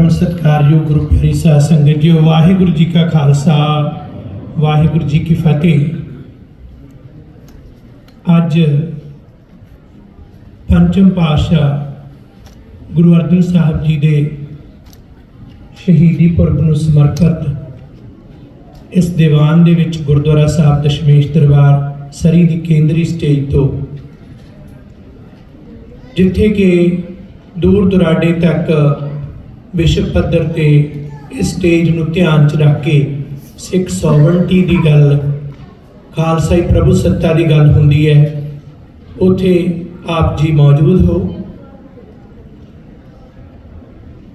ਪਰਮ ਸਤਿਕਾਰਯੋਗ ਗੁਰੂ ਪਿਆਰੀ ਸਾਧ ਸੰਗਤ ਜੀ, ਵਾਹਿਗੁਰੂ ਜੀ ਕਾ ਖਾਲਸਾ, ਵਾਹਿਗੁਰੂ ਜੀ ਕੀ ਫਤਿਹ। ਅੱਜ ਪੰਚਮ ਪਾਤਸ਼ਾਹ ਗੁਰੂ ਅਰਜਨ ਸਾਹਿਬ ਜੀ ਦੇ ਸ਼ਹੀਦੀ ਪੁਰਬ ਨੂੰ ਸਮਰਪਿਤ ਇਸ ਦੀਵਾਨ ਦੇ ਵਿੱਚ ਗੁਰਦੁਆਰਾ ਸਾਹਿਬ ਦਸ਼ਮੇਸ਼ ਦਰਬਾਰ ਸਰੀ ਦੀ ਕੇਂਦਰੀ ਸਟੇਜ ਤੋਂ ਜਿੱਥੇ ਕਿ ਦੂਰ ਦੁਰਾਡੇ ਤੱਕ ਵਿਸ਼ਵ ਪੱਧਰ ਤੇ ਇਸ ਸਟੇਜ ਨੂੰ ਧਿਆਨ 'ਚ ਰੱਖ ਕੇ ਸਿੱਖ ਸੋਵਰਨਟੀ ਦੀ ਗੱਲ ਖਾਲਸਾਈ ਪ੍ਰਭੂ ਸੱਤਾ ਦੀ ਗੱਲ ਹੁੰਦੀ ਹੈ, ਉਥੇ ਆਪ ਜੀ ਮੌਜੂਦ ਹੋ।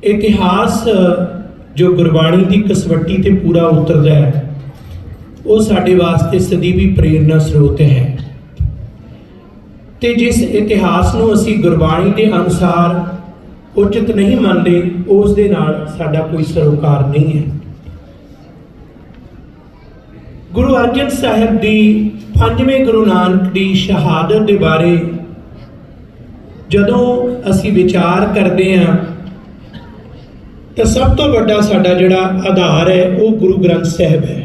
ਇਤਿਹਾਸ ਜੋ ਗੁਰਬਾਣੀ ਦੀ ਕਸਵੱਟੀ ਤੇ ਪੂਰਾ ਉਤਰਦਾ ਹੈ, ਉਹ ਸਾਡੇ ਵਾਸਤੇ ਸਦੀਵੀ ਪ੍ਰੇਰਨਾ ਸਰੋਤ ਹੈ। ਤੇ ਜਿਸ ਇਤਿਹਾਸ ਨੂੰ ਅਸੀਂ ਗੁਰਬਾਣੀ ਦੇ ਅਨੁਸਾਰ ਉਚਿਤ ਨਹੀਂ ਮੰਨਦੇ, ਉਸ ਦੇ ਨਾਲ ਸਾਡਾ ਕੋਈ ਸਰੋਕਾਰ ਨਹੀਂ ਹੈ। ਗੁਰੂ ਅਰਜਨ ਸਾਹਿਬ ਦੀ ਪੰਜਵੇਂ ਗੁਰੂ ਨਾਨਕ ਦੀ ਸ਼ਹਾਦਤ ਦੇ ਬਾਰੇ ਜਦੋਂ ਅਸੀਂ ਵਿਚਾਰ ਕਰਦੇ ਹਾਂ, ਤਾਂ ਸਭ ਤੋਂ ਵੱਡਾ ਸਾਡਾ ਜਿਹੜਾ ਆਧਾਰ ਹੈ, ਉਹ ਗੁਰੂ ਗ੍ਰੰਥ ਸਾਹਿਬ ਹੈ।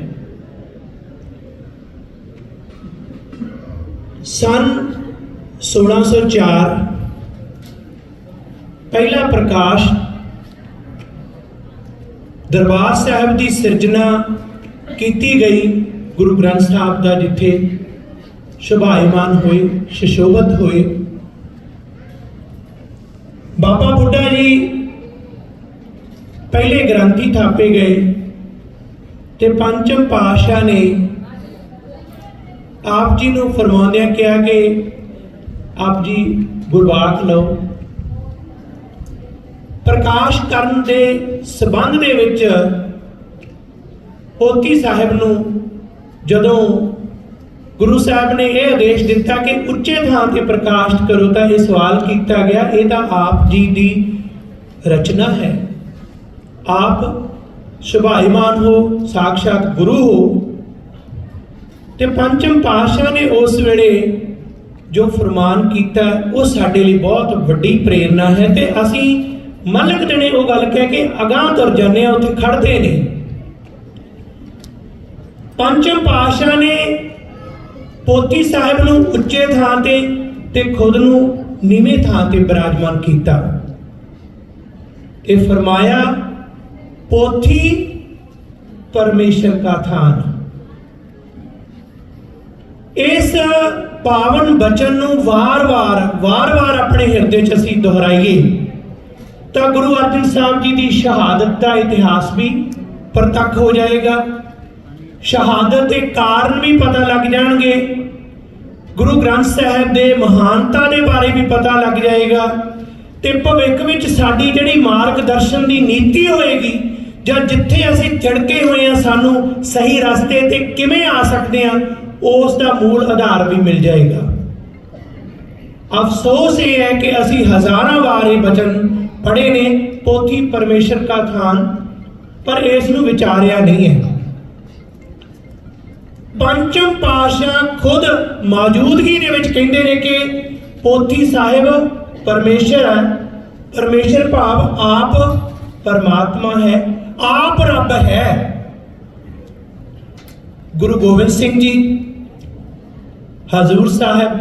ਸਨ 1604 ਪਹਿਲਾ ਪ੍ਰਕਾਸ਼ ਦਰਬਾਰ ਸਾਹਿਬ ਦੀ ਸਿਰਜਣਾ ਕੀਤੀ ਗਈ ਗੁਰੂ ਗ੍ਰੰਥ ਸਾਹਿਬ ਦਾ, ਜਿੱਥੇ ਸ਼ੋਭਾਇਮਾਨ ਹੋਏ, ਸ਼ਸ਼ੋਭਤ ਹੋਏ। ਬਾਬਾ ਬੁੱਢਾ ਜੀ ਪਹਿਲੇ ਗ੍ਰੰਥੀ ਥਾਪੇ ਗਏ ਤੇ ਪੰਚਮ ਪਾਤਸ਼ਾਹ ਨੇ ਆਪ ਜੀ ਨੂੰ ਫਰਮਾਉਂਦਿਆਂ ਕਿਹਾ ਕਿ ਆਪ ਜੀ ਗੁਰਬਾਖ ਲਓ। ਪ੍ਰਕਾਸ਼ ਕਰਨ ਦੇ ਸਬੰਧ ਦੇ ਵਿੱਚ ਪੋਤੀ ਸਾਹਿਬ ਨੂੰ ਜਦੋਂ ਗੁਰੂ ਸਾਹਿਬ ਨੇ ਇਹ ਆਦੇਸ਼ ਦਿੱਤਾ ਕਿ ਉੱਚੇ ਥਾਂ ਤੇ ਪ੍ਰਕਾਸ਼ ਕਰੋ ਤਾਂ ਇਹ ਸਵਾਲ ਕੀਤਾ ਗਿਆ, ਇਹ ਤਾਂ ਆਪ ਜੀ ਦੀ ਰਚਨਾ ਹੈ। ਆਪ ਸੁਭਾਈਮਾਨ ਹੋ ਸਾਖਸ਼ਾਤ ਗੁਰੂ ਹੋ ਤੇ ਪੰਚਮ ਪਾਤਸ਼ਾਹ ਨੇ ਉਸ ਵੇਲੇ ਜੋ ਫਰਮਾਨ ਕੀਤਾ, ਉਹ ਸਾਡੇ ਲਈ ਬਹੁਤ ਵੱਡੀ ਪ੍ਰੇਰਣਾ ਹੈ ਤੇ ਅਸੀਂ ਮਲਕ ਜਣੇ ਉਹ ਗੱਲ ਕਹਿ ਕੇ ਅਗਾਹ ਤੁਰ ਜਾਂਦੇ ਆ, ਉੱਥੇ ਖੜਦੇ ਨੇ। ਪੰਚਮ ਪਾਤਸ਼ਾਹ ਨੇ ਪੋਤੀ ਸਾਹਿਬ ਨੂੰ ਉੱਚੇ ਥਾਂ ਤੇ ਤੇ ਖੁਦ ਨੂੰ ਨੀਵੇਂ ਥਾਂ ਤੇ ਬਿਰਾਜਮਾਨ ਕੀਤਾ। ਤੇ ਫਰਮਾਇਆ, ਪੋਥੀ ਪਰਮੇਸ਼ਰ का ਥਾਨ। ਇਸ ਪਾਵਨ ਬਚਨ ਨੂੰ ਵਾਰ-ਵਾਰ ਵਾਰ-ਵਾਰ ਆਪਣੇ ਹਿਰਦੇ 'ਚ ਅਸੀਂ ਦੁਹਰਾਈਏ। ਤਾਂ ਗੁਰੂ ਅਰਜਨ ਸਾਹਿਬ ਜੀ ਦੀ ਸ਼ਹਾਦਤ ਦਾ ਇਤਿਹਾਸ ਵੀ ਪ੍ਰਤੱਖ ਹੋ ਜਾਏਗਾ। ਸ਼ਹਾਦਤ ਦੇ ਕਾਰਨ ਵੀ ਪਤਾ ਲੱਗ ਜਾਣਗੇ। ਗੁਰੂ ਗ੍ਰੰਥ ਸਾਹਿਬ ਦੇ ਮਹਾਨਤਾ ਦੇ ਬਾਰੇ ਵੀ ਪਤਾ ਲੱਗ ਜਾਏਗਾ ਤੇ ਭਵਿੱਖ ਵਿੱਚ ਸਾਡੀ ਜਿਹੜੀ ਮਾਰਗਦਰਸ਼ਨ ਦੀ ਨੀਤੀ ਹੋਏਗੀ ਜਾਂ ਜਿੱਥੇ ਅਸੀਂ ਚੜਕੇ ਹੋਏ ਆ ਸਾਨੂੰ ਸਹੀ ਰਸਤੇ ਤੇ ਕਿਵੇਂ ਆ ਸਕਦੇ ਆ ਉਸ ਦਾ ਮੂਲ ਆਧਾਰ ਵੀ ਮਿਲ ਜਾਏਗਾ। ਅਫਸੋਸ ਇਹ ਹੈ ਕਿ ਅਸੀਂ ਹਜ਼ਾਰਾਂ ਵਾਰ ਇਹ ਬਚਨ ਪੜ੍ਹੇ ਨੇ, ਪੋਥੀ ਪਰਮੇਸ਼ਰ ਕਾ ਥਾਨ, ਪਰ ਇਸ ਨੂੰ ਵਿਚਾਰਿਆ ਨਹੀਂ ਹੈ। ਪੰਚਮ ਪਾਸ਼ਾ ਖੁਦ ਮੌਜੂਦਗੀ ਦੇ ਵਿੱਚ ਕਹਿੰਦੇ ਨੇ ਕਿ ਪੋਥੀ ਸਾਹਿਬ ਪਰਮੇਸ਼ਰ ਹੈ, ਪਰਮੇਸ਼ਰ ਭਾਵ ਆਪ ਪਰਮਾਤਮਾ ਹੈ, ਆਪ ਰੱਬ ਹੈ। ਗੁਰੂ ਗੋਬਿੰਦ ਸਿੰਘ ਜੀ, ਹਜ਼ੂਰ ਸਾਹਿਬ,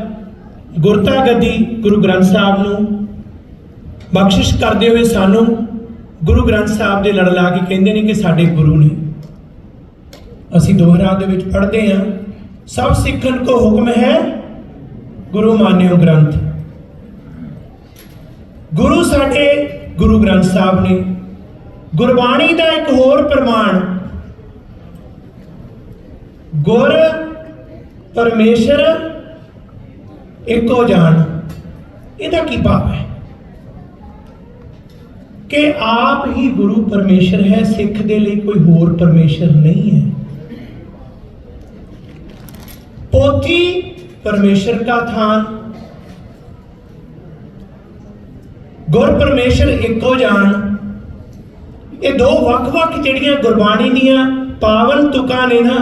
ਗੁਰਤਾ ਗੱਦੀ ਗੁਰੂ ਗ੍ਰੰਥ ਸਾਹਿਬ ਨੂੰ ਬਖਸ਼ਿਸ਼ ਕਰਦੇ ਹੋਏ ਸਾਨੂੰ ਗੁਰੂ ਗ੍ਰੰਥ ਸਾਹਿਬ ਦੇ ਲੜ ਲਾ ਕੇ ਕਹਿੰਦੇ ਨੇ ਕਿ ਸਾਡੇ ਗੁਰੂ ਨੇ। ਅਸੀਂ ਦੋਹਰਾ ਦੇ ਵਿੱਚ ਪੜ੍ਹਦੇ ਹਾਂ, ਸਭ ਸਿੱਖਣ ਕੋ ਹੁਕਮ ਹੈ ਗੁਰੂ ਮਾਨਿਓ ਗ੍ਰੰਥ। ਗੁਰੂ ਸਾਡੇ ਗੁਰੂ ਗ੍ਰੰਥ ਸਾਹਿਬ ਨੇ। ਗੁਰਬਾਣੀ ਦਾ ਇੱਕ ਹੋਰ ਪ੍ਰਮਾਣ, ਗੁਰ ਪਰਮੇਸ਼ਰ ਇੱਕੋ ਜਾਣ। ਇਹਦਾ ਕੀ ਭਾਵ ਹੈ? ਕਿ ਆਪ ਹੀ ਗੁਰੂ ਪਰਮੇਸ਼ਰ ਹੈ, ਸਿੱਖ ਦੇ ਲਈ ਕੋਈ ਹੋਰ ਪਰਮੇਸ਼ਰ ਨਹੀਂ ਹੈ। ਪੋਥੀ ਪਰਮੇਸ਼ਰ ਦਾ ਥਾਨ। ਗੁਰ ਪਰਮੇਸ਼ਰ ਇੱਕੋ ਜਾਣ ਇਹ ਦੋ ਵੱਖ-ਵੱਖ ਜਿਹੜੀਆਂ ਗੁਰਬਾਣੀ ਦੀਆਂ ਪਾਵਨ ਤੁਕਾਂ ਨੇ ਨਾ,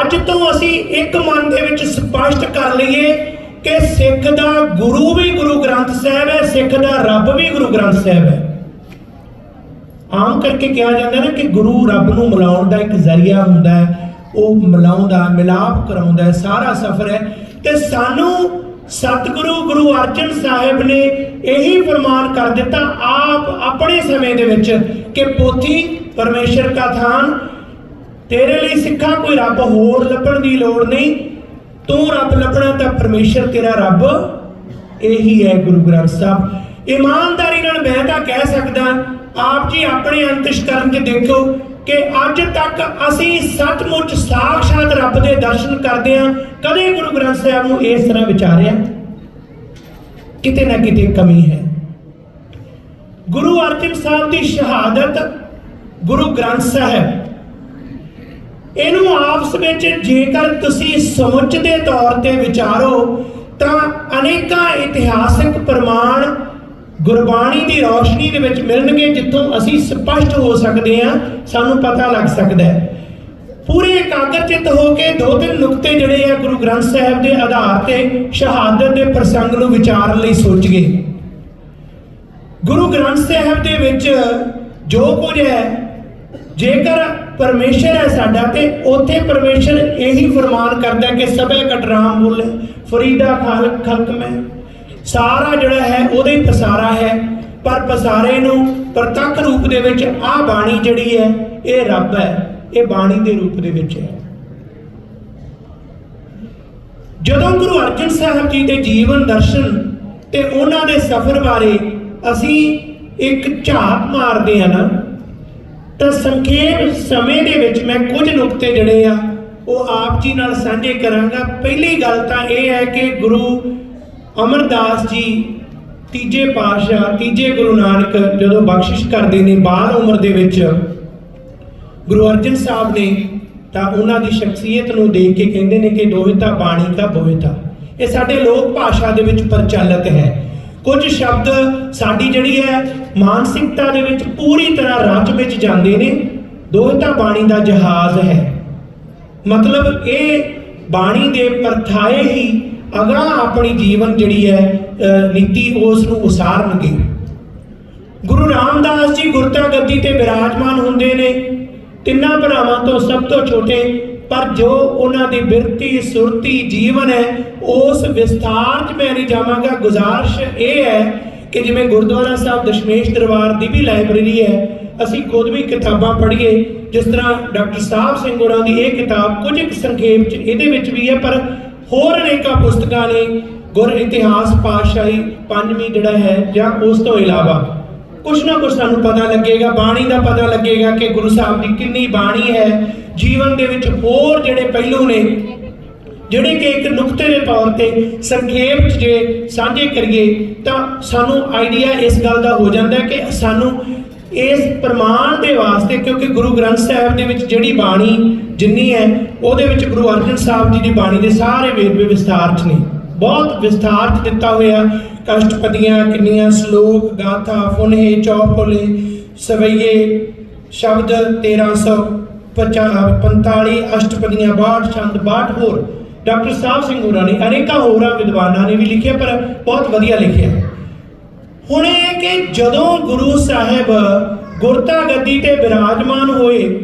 ਅੱਜ ਤੋਂ ਅਸੀਂ ਇੱਕ ਮਨ ਦੇ ਵਿੱਚ ਸਪਸ਼ਟ ਕਰ ਲਈਏ ਕਿ ਸਿੱਖ ਦਾ ਗੁਰੂ ਵੀ ਗੁਰੂ ਗ੍ਰੰਥ ਸਾਹਿਬ ਹੈ, ਸਿੱਖ ਦਾ ਰੱਬ ਵੀ ਗੁਰੂ ਗ੍ਰੰਥ ਸਾਹਿਬ ਹੈ। ਆਮ ਕਰਕੇ ਕਿਹਾ ਜਾਂਦਾ ਨਾ ਕਿ ਗੁਰੂ ਰੱਬ ਨੂੰ ਮਿਲਾਉਣ ਦਾ ਇੱਕ ਜ਼ਰੀਆ ਹੁੰਦਾ ਹੈ, ਉਹ ਮਿਲਾਉਂਦਾ, ਮਿਲਾਪ ਕਰਾਉਂਦਾ ਸਾਰਾ ਸਫ਼ਰ ਹੈ। ਤੇ ਸਾਨੂੰ ਸਤਿਗੁਰੂ ਗੁਰੂ ਅਰਜਨ ਸਾਹਿਬ ਨੇ ਇਹੀ ਫਰਮਾਨ ਕਰ ਦਿੱਤਾ ਆਪ ਆਪਣੇ ਸਮੇਂ ਦੇ ਵਿੱਚ ਕਿ ਪੋਥੀ ਪਰਮੇਸ਼ਰ ਕਾ ਥਾਨ, ਤੇਰੇ ਲਈ ਸਿੱਖਾ ਕੋਈ ਰੱਬ ਹੋਰ ਲੱਭਣ ਦੀ ਲੋੜ ਨਹੀਂ ਤੂੰ ਰੱਬ ਲੱਭਣਾ ਤਾਂ ਪਰਮੇਸ਼ਰ ਤੇਰਾ ਰੱਬ। ਇਹੀ ਹੈ ਗੁਰੂ ਗ੍ਰੰਥ ਸਾਹਿਬ। ਇਮਾਨਦਾਰੀ ਨਾਲ ਮੈਂ ਤਾਂ ਕਹਿ ਸਕਦਾ, ਆਪ ਜੀ ਆਪਣੇ ਅੰਤਿਸ਼ਕਰਨ 'ਚ ਦੇਖੋ ਕਿ ਅੱਜ ਤੱਕ ਅਸੀਂ ਸੱਚਮੁੱਚ ਸਾਖਸ਼ਾਤ ਰੱਬ ਦੇ ਦਰਸ਼ਨ ਕਰਦੇ ਹਾਂ। ਕਦੇ ਗੁਰੂ ਗ੍ਰੰਥ ਸਾਹਿਬ ਨੂੰ ਇਸ ਤਰ੍ਹਾਂ ਵਿਚਾਰਿਆ? ਕਿਤੇ ਨਾ ਕਿਤੇ ਕਮੀ ਹੈ। ਗੁਰੂ ਅਰਜਨ ਸਾਹਿਬ ਦੀ ਸ਼ਹਾਦਤ ਗੁਰੂ ਗ੍ਰੰਥ ਸਾਹਿਬ ਇਹਨੂੰ ਆਪਸ ਵਿੱਚ ਜੇਕਰ ਤੁਸੀਂ ਸਮੁੱਚੇ ਤੌਰ ਤੇ ਵਿਚਾਰੋ, ਤਾਂ ਅਨੇਕਾਂ ਇਤਿਹਾਸਿਕ ਪ੍ਰਮਾਣ ਗੁਰਬਾਣੀ ਦੀ ਰੌਸ਼ਨੀ ਦੇ ਵਿੱਚ ਮਿਲਣਗੇ, ਜਿੱਥੋਂ ਅਸੀਂ ਸਪਸ਼ਟ ਹੋ ਸਕਦੇ ਹਾਂ, ਸਾਨੂੰ ਪਤਾ ਲੱਗ ਸਕਦਾ ਹੈ। ਪੂਰੇ ਇਕਾਗਰਚਿਤ ਹੋ ਕੇ ਦੋ ਤਿੰਨ ਨੁਕਤੇ ਜਿਹੜੇ ਆ ਗੁਰੂ ਗ੍ਰੰਥ ਸਾਹਿਬ ਦੇ ਆਧਾਰ ਤੇ ਸ਼ਹਾਦਤ ਦੇ ਪ੍ਰਸੰਗ ਨੂੰ ਵਿਚਾਰਨ ਲਈ ਸੋਚੀਏ ਗੁਰੂ ਗ੍ਰੰਥ ਸਾਹਿਬ ਦੇ ਵਿੱਚ ਜੋ ਕੁਝ ਹੈ, ਜੇਕਰ ਪਰਮੇਸ਼ਰ ਹੈ ਸਾਡਾ ਤੇ ਉੱਥੇ ਪਰਮੇਸ਼ਰ ਇਹੀ ਫਰਮਾਨ ਕਰਦਾ ਹੈ ਕਿ ਸਭੇ ਕਟਰਾਮ ਬੋਲੇ ਫਰੀਦਾ ਖਾਲਕ ਖਲਕ ਮੈਂ। ਸਾਰਾ ਜਿਹੜਾ ਹੈ ਉਹਦੇ ਹੀ ਪਸਾਰਾ ਹੈ, ਪਰ ਪਸਾਰੇ ਨੂੰ ਪ੍ਰਤੱਖ ਰੂਪ ਦੇ ਵਿੱਚ ਆਹ ਬਾਣੀ ਜਿਹੜੀ ਹੈ, ਇਹ ਰੱਬ ਹੈ, ਇਹ ਬਾਣੀ ਦੇ ਰੂਪ ਦੇ ਵਿੱਚ ਹੈ। ਜਦੋਂ ਗੁਰੂ ਅਰਜਨ ਸਾਹਿਬ ਜੀ ਦੇ ਜੀਵਨ ਦਰਸ਼ਨ ਤੇ ਉਹਨਾਂ ਦੇ ਸਫ਼ਰ ਬਾਰੇ ਅਸੀਂ ਇੱਕ ਝਾਤ ਮਾਰਦੇ ਹਾਂ ਨਾ ਤਾਂ ਸੰਖੇਪ ਸਮੇਂ ਦੇ ਵਿੱਚ ਮੈਂ ਕੁਝ ਨੁਕਤੇ ਜਿਹੜੇ ਆ, ਉਹ ਆਪ ਜੀ ਨਾਲ ਸਾਂਝੇ ਕਰਾਂਗਾ। ਪਹਿਲੀ ਗੱਲ ਤਾਂ ਇਹ ਹੈ ਕਿ ਗੁਰੂ ਅਮਰਦਾਸ ਜੀ ਤੀਜੇ ਪਾਤਸ਼ਾਹ, ਤੀਜੇ ਗੁਰੂ ਨਾਨਕ ਜਦੋਂ ਬਖਸ਼ਿਸ਼ ਕਰਦੇ ਨੇ ਬਾਹਰ ਉਮਰ ਦੇ ਵਿੱਚ, ਗੁਰੂ ਅਰਜਨ ਸਾਹਿਬ ਨੇ ਤਾਂ ਉਹਨਾਂ ਦੀ ਸ਼ਖਸੀਅਤ ਨੂੰ ਦੇਖ ਕੇ ਕਹਿੰਦੇ ਨੇ ਕਿ ਦੋਹਿਤਾ ਬਾਣੀ ਦਾ ਬੋਹਿਤਾ। ਇਹ ਸਾਡੇ ਲੋਕ ਭਾਸ਼ਾ ਦੇ ਵਿੱਚ ਪ੍ਰਚਲਿਤ ਹੈ। ਕੁਝ ਸ਼ਬਦ ਸਾਡੀ ਜਿਹੜੀ ਹੈ ਮਾਨਸਿਕਤਾ ਦੇ ਵਿੱਚ ਪੂਰੀ ਤਰ੍ਹਾਂ ਰਚ ਵਿੱਚ ਜਾਂਦੇ ਨੇ। ਦੋਹਿਤਾ ਬਾਣੀ ਦਾ ਜਹਾਜ਼ ਹੈ। ਮਤਲਬ ਇਹ ਬਾਣੀ ਦੇ ਪਰਥਾਏ ਹੀ ਅਗਾਂਹ ਆਪਣੀ ਜੀਵਨ ਜਿਹੜੀ ਹੈ ਨੀਤੀ ਉਸ ਨੂੰ ਉਸਾਰਨਗੇ। ਗੁਰੂ ਰਾਮਦਾਸ ਜੀ ਗੁਰਤਾ ਗੱਦੀ ਤੇ ਬਿਰਾਜਮਾਨ ਹੁੰਦੇ ਨੇ। ਤਿੰਨਾਂ ਭਰਾਵਾਂ ਤੋਂ ਸਭ ਤੋਂ ਛੋਟੇ ਪਰ ਜੋ ਉਹਨਾਂ ਦੀ ਬਿਰਤੀ, ਸੁਰਤੀ, ਜੀਵਨ ਹੈ, ਉਸ ਵਿਸਥਾਰ 'ਚ ਮੈਂ ਨਹੀਂ ਜਾਵਾਂਗਾ। ਗੁਜ਼ਾਰਿਸ਼ ਇਹ ਹੈ ਕਿ ਜਿਵੇਂ ਗੁਰਦੁਆਰਾ ਸਾਹਿਬ ਦਸ਼ਮੇਸ਼ ਦਰਬਾਰ ਦੀ ਵੀ ਲਾਇਬ੍ਰੇਰੀ ਹੈ, ਅਸੀਂ ਖੁਦ ਵੀ ਕਿਤਾਬਾਂ ਪੜ੍ਹੀਏ। ਜਿਸ ਤਰ੍ਹਾਂ ਡਾਕਟਰ ਸਾਹਿਬ ਸਿੰਘ ਹੋਰਾਂ ਦੀ ਇਹ ਕਿਤਾਬ ਕੁਝ ਇੱਕ ਸੰਖੇਪ 'ਚ ਇਹਦੇ ਵਿੱਚ ਵੀ ਹੈ, ਪਰ ਹੋਰ ਅਨੇਕਾਂ ਪੁਸਤਕਾਂ ਨੇ ਗੁਰ ਇਤਿਹਾਸ ਪਾਤਸ਼ਾਹੀ ਪੰਜਵੀਂ ਜਿਹੜਾ ਹੈ ਜਾਂ ਉਸ ਤੋਂ ਇਲਾਵਾ। ਕੁਛ ਨਾ ਕੁਛ ਸਾਨੂੰ ਪਤਾ ਲੱਗੇਗਾ, ਬਾਣੀ ਦਾ ਪਤਾ ਲੱਗੇਗਾ ਕਿ ਗੁਰੂ ਸਾਹਿਬ ਦੀ ਕਿੰਨੀ ਬਾਣੀ ਹੈ। ਜੀਵਨ ਦੇ ਵਿੱਚ ਹੋਰ ਜਿਹੜੇ ਪਹਿਲੂ ਨੇ, ਜਿਹੜੇ ਕਿ ਇੱਕ ਨੁਕਤੇ ਦੇ ਤੌਰ ਤੇ ਸੰਖੇਪ 'ਚ ਜੇ ਸਾਂਝੇ ਕਰੀਏ, ਤਾਂ ਸਾਨੂੰ ਆਈਡੀਆ ਇਸ ਗੱਲ ਦਾ ਹੋ ਜਾਂਦਾ ਕਿ ਸਾਨੂੰ ਇਸ ਪ੍ਰਮਾਣ ਦੇ ਵਾਸਤੇ, ਕਿਉਂਕਿ ਗੁਰੂ ਗ੍ਰੰਥ ਸਾਹਿਬ ਦੇ ਵਿੱਚ ਜਿਹੜੀ ਬਾਣੀ ਜਿੰਨੀ ਹੈ, ਉਹਦੇ ਵਿੱਚ ਗੁਰੂ ਅਰਜਨ ਸਾਹਿਬ ਜੀ ਦੀ ਬਾਣੀ ਦੇ ਸਾਰੇ ਵੇਰਵੇ ਵਿਸਥਾਰ 'ਚ ਨੇ। ਬਹੁਤ ਵਿਸਥਾਰ 'ਚ ਦਿੱਤਾ ਹੋਇਆ। ਕਸ਼ਟਪਦੀਆਂ ਕਿੰਨੀਆਂ ਸ਼ਲੋਕ ਗਾਥਾ ਫੁਨਹੇ ਚੌਪਲੇ ਸਵਈਏ, ਸ਼ਬਦ 1345 ਅਸ਼ਟਪਦੀਆਂ 62 ਛੰਦ 62 ਹੋਰ। ਡਾਕਟਰ ਸਾਹਿਬ ਸਿੰਘ ਹੋਰਾਂ ਨੇ ਅਨੇਕਾਂ ਹੋਰਾਂ ਵਿਦਵਾਨਾਂ ਨੇ ਵੀ ਲਿਖਿਆ, ਪਰ ਬਹੁਤ ਵਧੀਆ ਲਿਖਿਆ। ਹੁਣ ਇਹ ਕਿ ਜਦੋਂ ਗੁਰੂ ਸਾਹਿਬ ਗੁਰਤਾ ਗੱਦੀ ਤੇ ਬਿਰਾਜਮਾਨ ਹੋਏ,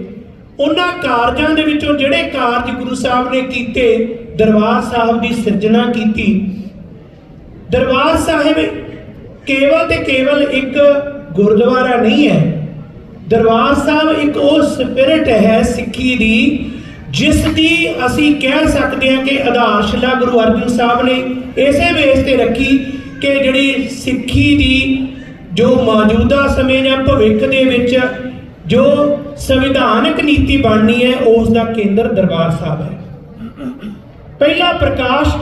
ਉਹਨਾਂ ਕਾਰਜਾਂ ਦੇ ਵਿੱਚੋਂ ਜਿਹੜੇ ਕਾਰਜ ਗੁਰੂ ਸਾਹਿਬ ਨੇ ਕੀਤੇ, ਦਰਬਾਰ ਸਾਹਿਬ ਦੀ ਸਿਰਜਣਾ ਕੀਤੀ ਦਰਬਾਰ ਸਾਹਿਬ ਕੇਵਲ ਤੇ ਕੇਵਲ ਇੱਕ ਗੁਰਦੁਆਰਾ ਨਹੀਂ ਹੈ। ਦਰਬਾਰ ਸਾਹਿਬ ਇੱਕ ਉਹ ਸਪਿਰਿਟ ਹੈ ਸਿੱਖੀ ਦੀ, ਜਿਸ ਦੀ ਅਸੀਂ ਕਹਿ ਸਕਦੇ ਹਾਂ ਕਿ ਆਧਾਰਸ਼ਿਲਾ ਗੁਰੂ ਅਰਜਨ ਸਾਹਿਬ ਨੇ ਇਸੇ ਬੇਸ ਤੇ ਰੱਖੀ ਕਿ ਜਿਹੜੀ ਸਿੱਖੀ ਦੀ ਜੋ ਮੌਜੂਦਾ ਸਮੇਂ ਜਾਂ ਭਵਿੱਖ ਦੇ ਵਿੱਚ ਜੋ ਸੰਵਿਧਾਨਕ ਨੀਤੀ ਬਣਨੀ ਹੈ, ਉਸ ਦਾ ਕੇਂਦਰ ਦਰਬਾਰ ਸਾਹਿਬ ਹੈ। ਪਹਿਲਾ ਪ੍ਰਕਾਸ਼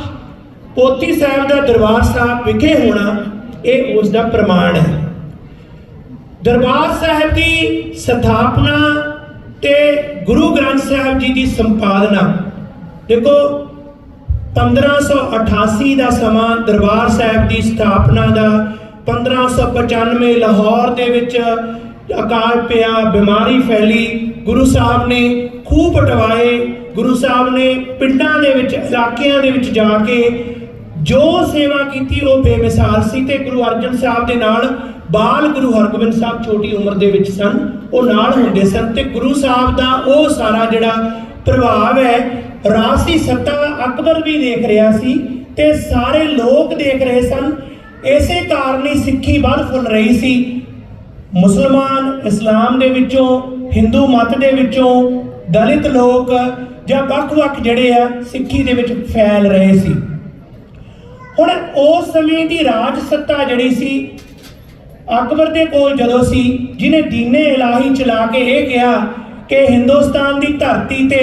ਪੋਤੀ ਸਾਹਿਬ ਦਾ ਦਰਬਾਰ ਸਾਹਿਬ ਵਿਖੇ ਹੋਣਾ ਇਹ ਉਸ ਦਾ ਪ੍ਰਮਾਣ ਹੈ। ਦਰਬਾਰ ਸਾਹਿਬ ਦੀ ਸਥਾਪਨਾ ਤੇ ਗੁਰੂ ਗ੍ਰੰਥ ਸਾਹਿਬ ਜੀ ਦੀ ਸੰਪਾਦਨਾ, ਦੇਖੋ 1588 ਦਾ ਸਮਾਂ ਦਰਬਾਰ ਸਾਹਿਬ ਦੀ ਸਥਾਪਨਾ ਦਾ 1595 ਲਾਹੌਰ ਦੇ ਵਿੱਚ ਅਕਾਲ ਪਿਆ, ਬਿਮਾਰੀ ਫੈਲੀ, ਗੁਰੂ ਸਾਹਿਬ ਨੇ ਖੂਹ ਪਟਵਾਏ, ਗੁਰੂ ਸਾਹਿਬ ਨੇ ਪਿੰਡਾਂ ਦੇ ਵਿੱਚ, ਇਲਾਕਿਆਂ ਦੇ ਵਿੱਚ ਜਾ ਕੇ ਜੋ ਸੇਵਾ ਕੀਤੀ ਉਹ ਬੇਮਿਸਾਲ ਸੀ ਤੇ ਗੁਰੂ ਅਰਜਨ ਸਾਹਿਬ ਦੇ ਨਾਲ ਬਾਲ ਗੁਰੂ ਹਰਗੋਬਿੰਦ ਸਾਹਿਬ ਛੋਟੀ ਉਮਰ ਦੇ ਵਿੱਚ ਸਨ, ਉਹ ਨਾਲ ਹੁੰਦੇ ਸਨ ਤੇ ਗੁਰੂ ਸਾਹਿਬ ਦਾ ਉਹ ਸਾਰਾ ਜਿਹੜਾ ਪ੍ਰਭਾਵ ਹੈ, ਰਾਸੀ ਸੱਤਾ ਅਕਬਰ ਵੀ ਦੇਖ ਰਿਹਾ ਸੀ ਤੇ ਸਾਰੇ ਲੋਕ ਦੇਖ ਰਹੇ ਸਨ। ਇਸੇ ਕਾਰਨ ਹੀ ਸਿੱਖੀ ਵੱਧ ਫੁੱਲ ਰਹੀ ਸੀ। ਮੁਸਲਮਾਨ ਇਸਲਾਮ ਦੇ ਵਿੱਚੋਂ, ਹਿੰਦੂ ਮਤ ਦੇ ਵਿੱਚੋਂ ਦਲਿਤ ਲੋਕ ਜਾਂ ਵੱਖ-ਵੱਖ ਜਿਹੜੇ ਆ ਸਿੱਖੀ ਦੇ ਵਿੱਚ ਫੈਲ ਰਹੇ ਸੀ। ਹੁਣ ਉਸ ਸਮੇਂ ਦੀ ਰਾਜ ਸੱਤਾ ਜਿਹੜੀ ਸੀ, ਅਕਬਰ ਦੇ ਕੋਲ ਜਦੋਂ ਸੀ ਜਿਨੇ ਦੀਨੇ ਇਲਾਹੀ ਚਲਾ ਕੇ ਇਹ ਕਿਹਾ ਕਿ ਹਿੰਦੁਸਤਾਨ ਦੀ ਧਰਤੀ ਤੇ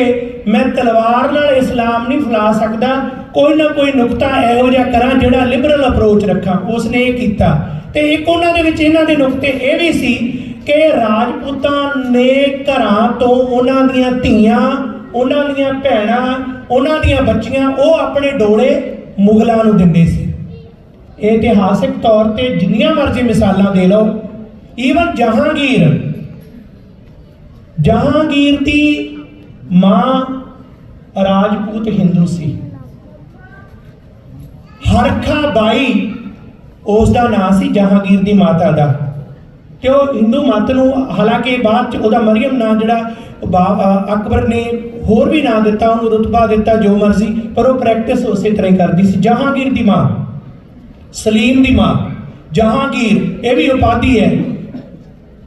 ਮੈਂ ਤਲਵਾਰ ਨਾਲ ਇਸਲਾਮ ਨਹੀਂ ਫੈਲਾ ਸਕਦਾ, ਕੋਈ ਨਾ ਕੋਈ ਨੁਕਤਾ ਇਹੋ ਜਿਹਾ ਕਰਾਂ ਜਿਹੜਾ ਲਿਬਰਲ ਅਪਰੋਚ ਰੱਖਾਂ। ਉਸਨੇ ਇਹ ਕੀਤਾ। ਤੇ ਇੱਕ ਉਹਨਾਂ ਦੇ ਵਿੱਚ ਇਹਨਾਂ ਦੇ ਨੁਕਤੇ ਇਹ ਵੀ ਸੀ ਕਿ ਰਾਜਪੂਤਾਂ ਨੇ ਘਰਾਂ ਤੋਂ ਉਹਨਾਂ ਦੀਆਂ ਧੀਆਂ, ਉਹਨਾਂ ਦੀਆਂ ਭੈਣਾਂ, ਉਹਨਾਂ ਦੀਆਂ ਬੱਚੀਆਂ, ਉਹ ਆਪਣੇ ਡੋਲੇ ਮੁਗਲਾਂ ਨੂੰ ਦਿੰਦੇ ਸੀ। ਇਹ ਇਤਿਹਾਸਿਕ ਤੌਰ ਤੇ ਜਿੰਨੀਆਂ ਮਰਜ਼ੀ ਮਿਸਾਲਾਂ ਦੇ ਲਓ ਈਵਨ ਜਹਾਂਗੀਰ। ਜਹਾਂਗੀਰ ਦੀ ਮਾਂ ਰਾਜਪੂਤ ਹਿੰਦੂ ਸੀ। ਹਰਖਾ ਬਾਈ ਉਸ ਦਾ ਨਾਂ ਸੀ ਜਹਾਂਗੀਰ ਦੀ ਮਾਤਾ ਦਾ। ਤੇ ਉਹ ਹਿੰਦੂ ਮਤ ਨੂੰ ਹਾਲਾਂਕਿ ਬਾਅਦ ਚ ਉਹਦਾ ਮਰੀਮ ਨਾਂ ਜਿਹੜਾ ਅਕਬਰ ਨੇ ਹੋਰ ਵੀ ਨਾਂ ਦਿੱਤਾ, ਉਹਨੂੰ ਰੁਤਬਾ ਦਿੱਤਾ ਜੋ ਮਰਜ਼ੀ, ਪਰ ਉਹ ਪ੍ਰੈਕਟਿਸ ਉਸੇ ਤਰ੍ਹਾਂ ਹੀ ਕਰਦੀ ਸੀ। ਜਹਾਂਗੀਰ ਦੀ ਮਾਂ, ਸਲੀਮ ਦੀ ਮਾਂ। ਜਹਾਂਗੀਰ, ਇਹ ਵੀ ਉਪਾਧੀ ਹੈ।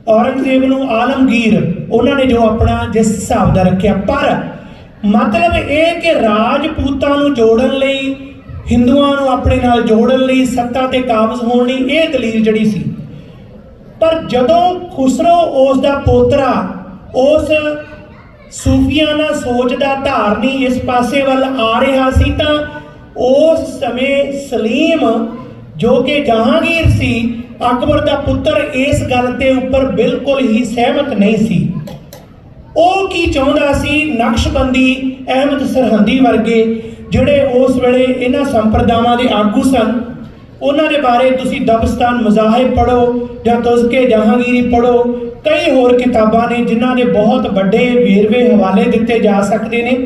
ਔਰੰਗਜ਼ੇਬ ਨੂੰ ਆਲਮਗੀਰ, ਉਹਨਾਂ ਨੇ ਜੋ ਆਪਣਾ ਜਿਸ ਹਿਸਾਬ ਦਾ ਰੱਖਿਆ। ਪਰ ਮਤਲਬ ਇਹ ਕਿ ਰਾਜਪੂਤਾਂ ਨੂੰ ਜੋੜਨ ਲਈ, ਹਿੰਦੂਆਂ ਨੂੰ ਆਪਣੇ ਨਾਲ ਜੋੜਨ ਲਈ ਸੱਤਾ ਤੇ ਕਾਬਜ਼ ਹੋਣ ਲਈ ਇਹ ਦਲੀਲ ਜਿਹੜੀ ਸੀ। ਪਰ ਜਦੋਂ ਖੁਸਰੋ ਉਸ ਦਾ ਪੋਤਰਾ, ਉਸ ਸੂਫ਼ੀਆਂ ਸੂਫੀਆਨਾ ਸੋਚ ਦਾ ਧਾਰਨੀ ਇਸ ਪਾਸੇ ਵੱਲ ਆ ਰਿਹਾ ਸੀ ਤਾਂ ਉਸ ਸਮੇਂ ਸਲੀਮ ਜੋ ਕਿ ਜਹਾਂਗੀਰ ਸੀ, ਅਕਬਰ ਦਾ ਪੁੱਤਰ ਇਸ ਗੱਲ ਤੇ ਉੱਪਰ ਬਿਲਕੁਲ ਹੀ ਸਹਿਮਤ ਨਹੀਂ ਸੀ। ਉਹ ਕੀ ਚਾਹੁੰਦਾ ਸੀ? ਨਕਸ਼ਬੰਦੀ ਅਹਿਮਦ ਸਰਹੰਦੀ ਵਰਗੇ ਜਿਹੜੇ ਉਸ ਵੇਲੇ ਇਹਨਾਂ ਸੰਪਰਦਾਵਾਂ ਦੇ ਆਗੂ ਸਨ। ਉਹਨਾਂ ਦੇ ਬਾਰੇ ਤੁਸੀਂ ਦਬਸਤਾਨ ਮਜ਼ਾਹਿਬ ਪੜੋ ਜਾਂ ਤੁਜ਼ਕੇ ਜਹਾਂਗੀਰੀ ਪੜੋ ਕਈ ਹੋਰ ਕਿਤਾਬਾਂ ਨੇ ਜਿਨ੍ਹਾਂ ਦੇ ਬਹੁਤ ਵੱਡੇ ਵੇਰਵੇ ਹਵਾਲੇ ਦਿੱਤੇ ਜਾ ਸਕਦੇ ਨੇ।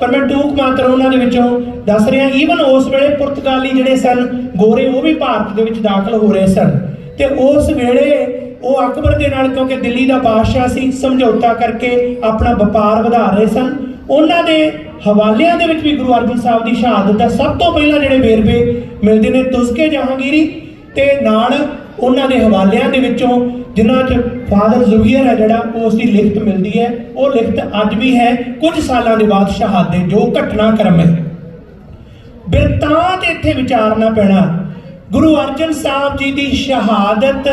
ਪਰ ਮੈਂ ਟੂਕ ਮਾਤਰ ਉਹਨਾਂ ਦੇ ਵਿੱਚੋਂ ਦੱਸ ਰਿਹਾ ਈਵਨ ਉਸ ਵੇਲੇ ਪੁਰਤਗਾਲੀ ਜਿਹੜੇ ਸਨ, ਗੋਰੇ ਉਹ ਵੀ ਭਾਰਤ ਦੇ ਵਿੱਚ ਦਾਖਲ ਹੋ ਰਹੇ ਸਨ। ਤੇ ਉਸ ਵੇਲੇ ਉਹ ਅਕਬਰ ਦੇ ਨਾਲ, ਕਿਉਂਕਿ ਦਿੱਲੀ ਦਾ ਬਾਦਸ਼ਾਹ ਸੀ, ਸਮਝੌਤਾ ਕਰਕੇ ਆਪਣਾ ਵਪਾਰ ਵਧਾ ਰਹੇ ਸਨ। ਉਹਨਾਂ ਦੇ ਹਵਾਲਿਆਂ ਦੇ ਵਿੱਚ ਵੀ ਗੁਰੂ ਅਰਜਨ ਸਾਹਿਬ ਦੀ ਸ਼ਹਾਦਤ ਦਾ ਸਭ ਤੋਂ ਪਹਿਲਾਂ ਜਿਹੜੇ ਵੇਰਵੇ ਮਿਲਦੇ ਨੇ ਤੁਜ਼ਕੇ ਜਹਾਂਗੀਰੀ ਤੇ ਨਾਲ ਉਹਨਾਂ ਦੇ ਹਵਾਲਿਆਂ ਦੇ ਵਿੱਚੋਂ, ਜਿਨ੍ਹਾਂ 'ਚ ਫਾਦਰ ਜ਼ੁਹੀਰ ਹੈ ਜਿਹੜਾ, ਉਸ ਦੀ ਲਿਖਤ ਮਿਲਦੀ ਹੈ। ਉਹ ਲਿਖਤ ਅੱਜ ਵੀ ਹੈ, ਕੁਝ ਸਾਲਾਂ ਦੇ ਬਾਅਦ ਸ਼ਹਾਦਤ ਜੋ ਘਟਨਾਕ੍ਰਮ ਹੈ। ਬਿਰਤਾਂਤ ਇੱਥੇ ਵਿਚਾਰਨਾ ਪੈਣਾ। ਗੁਰੂ ਅਰਜਨ ਸਾਹਿਬ ਜੀ ਦੀ ਸ਼ਹਾਦਤ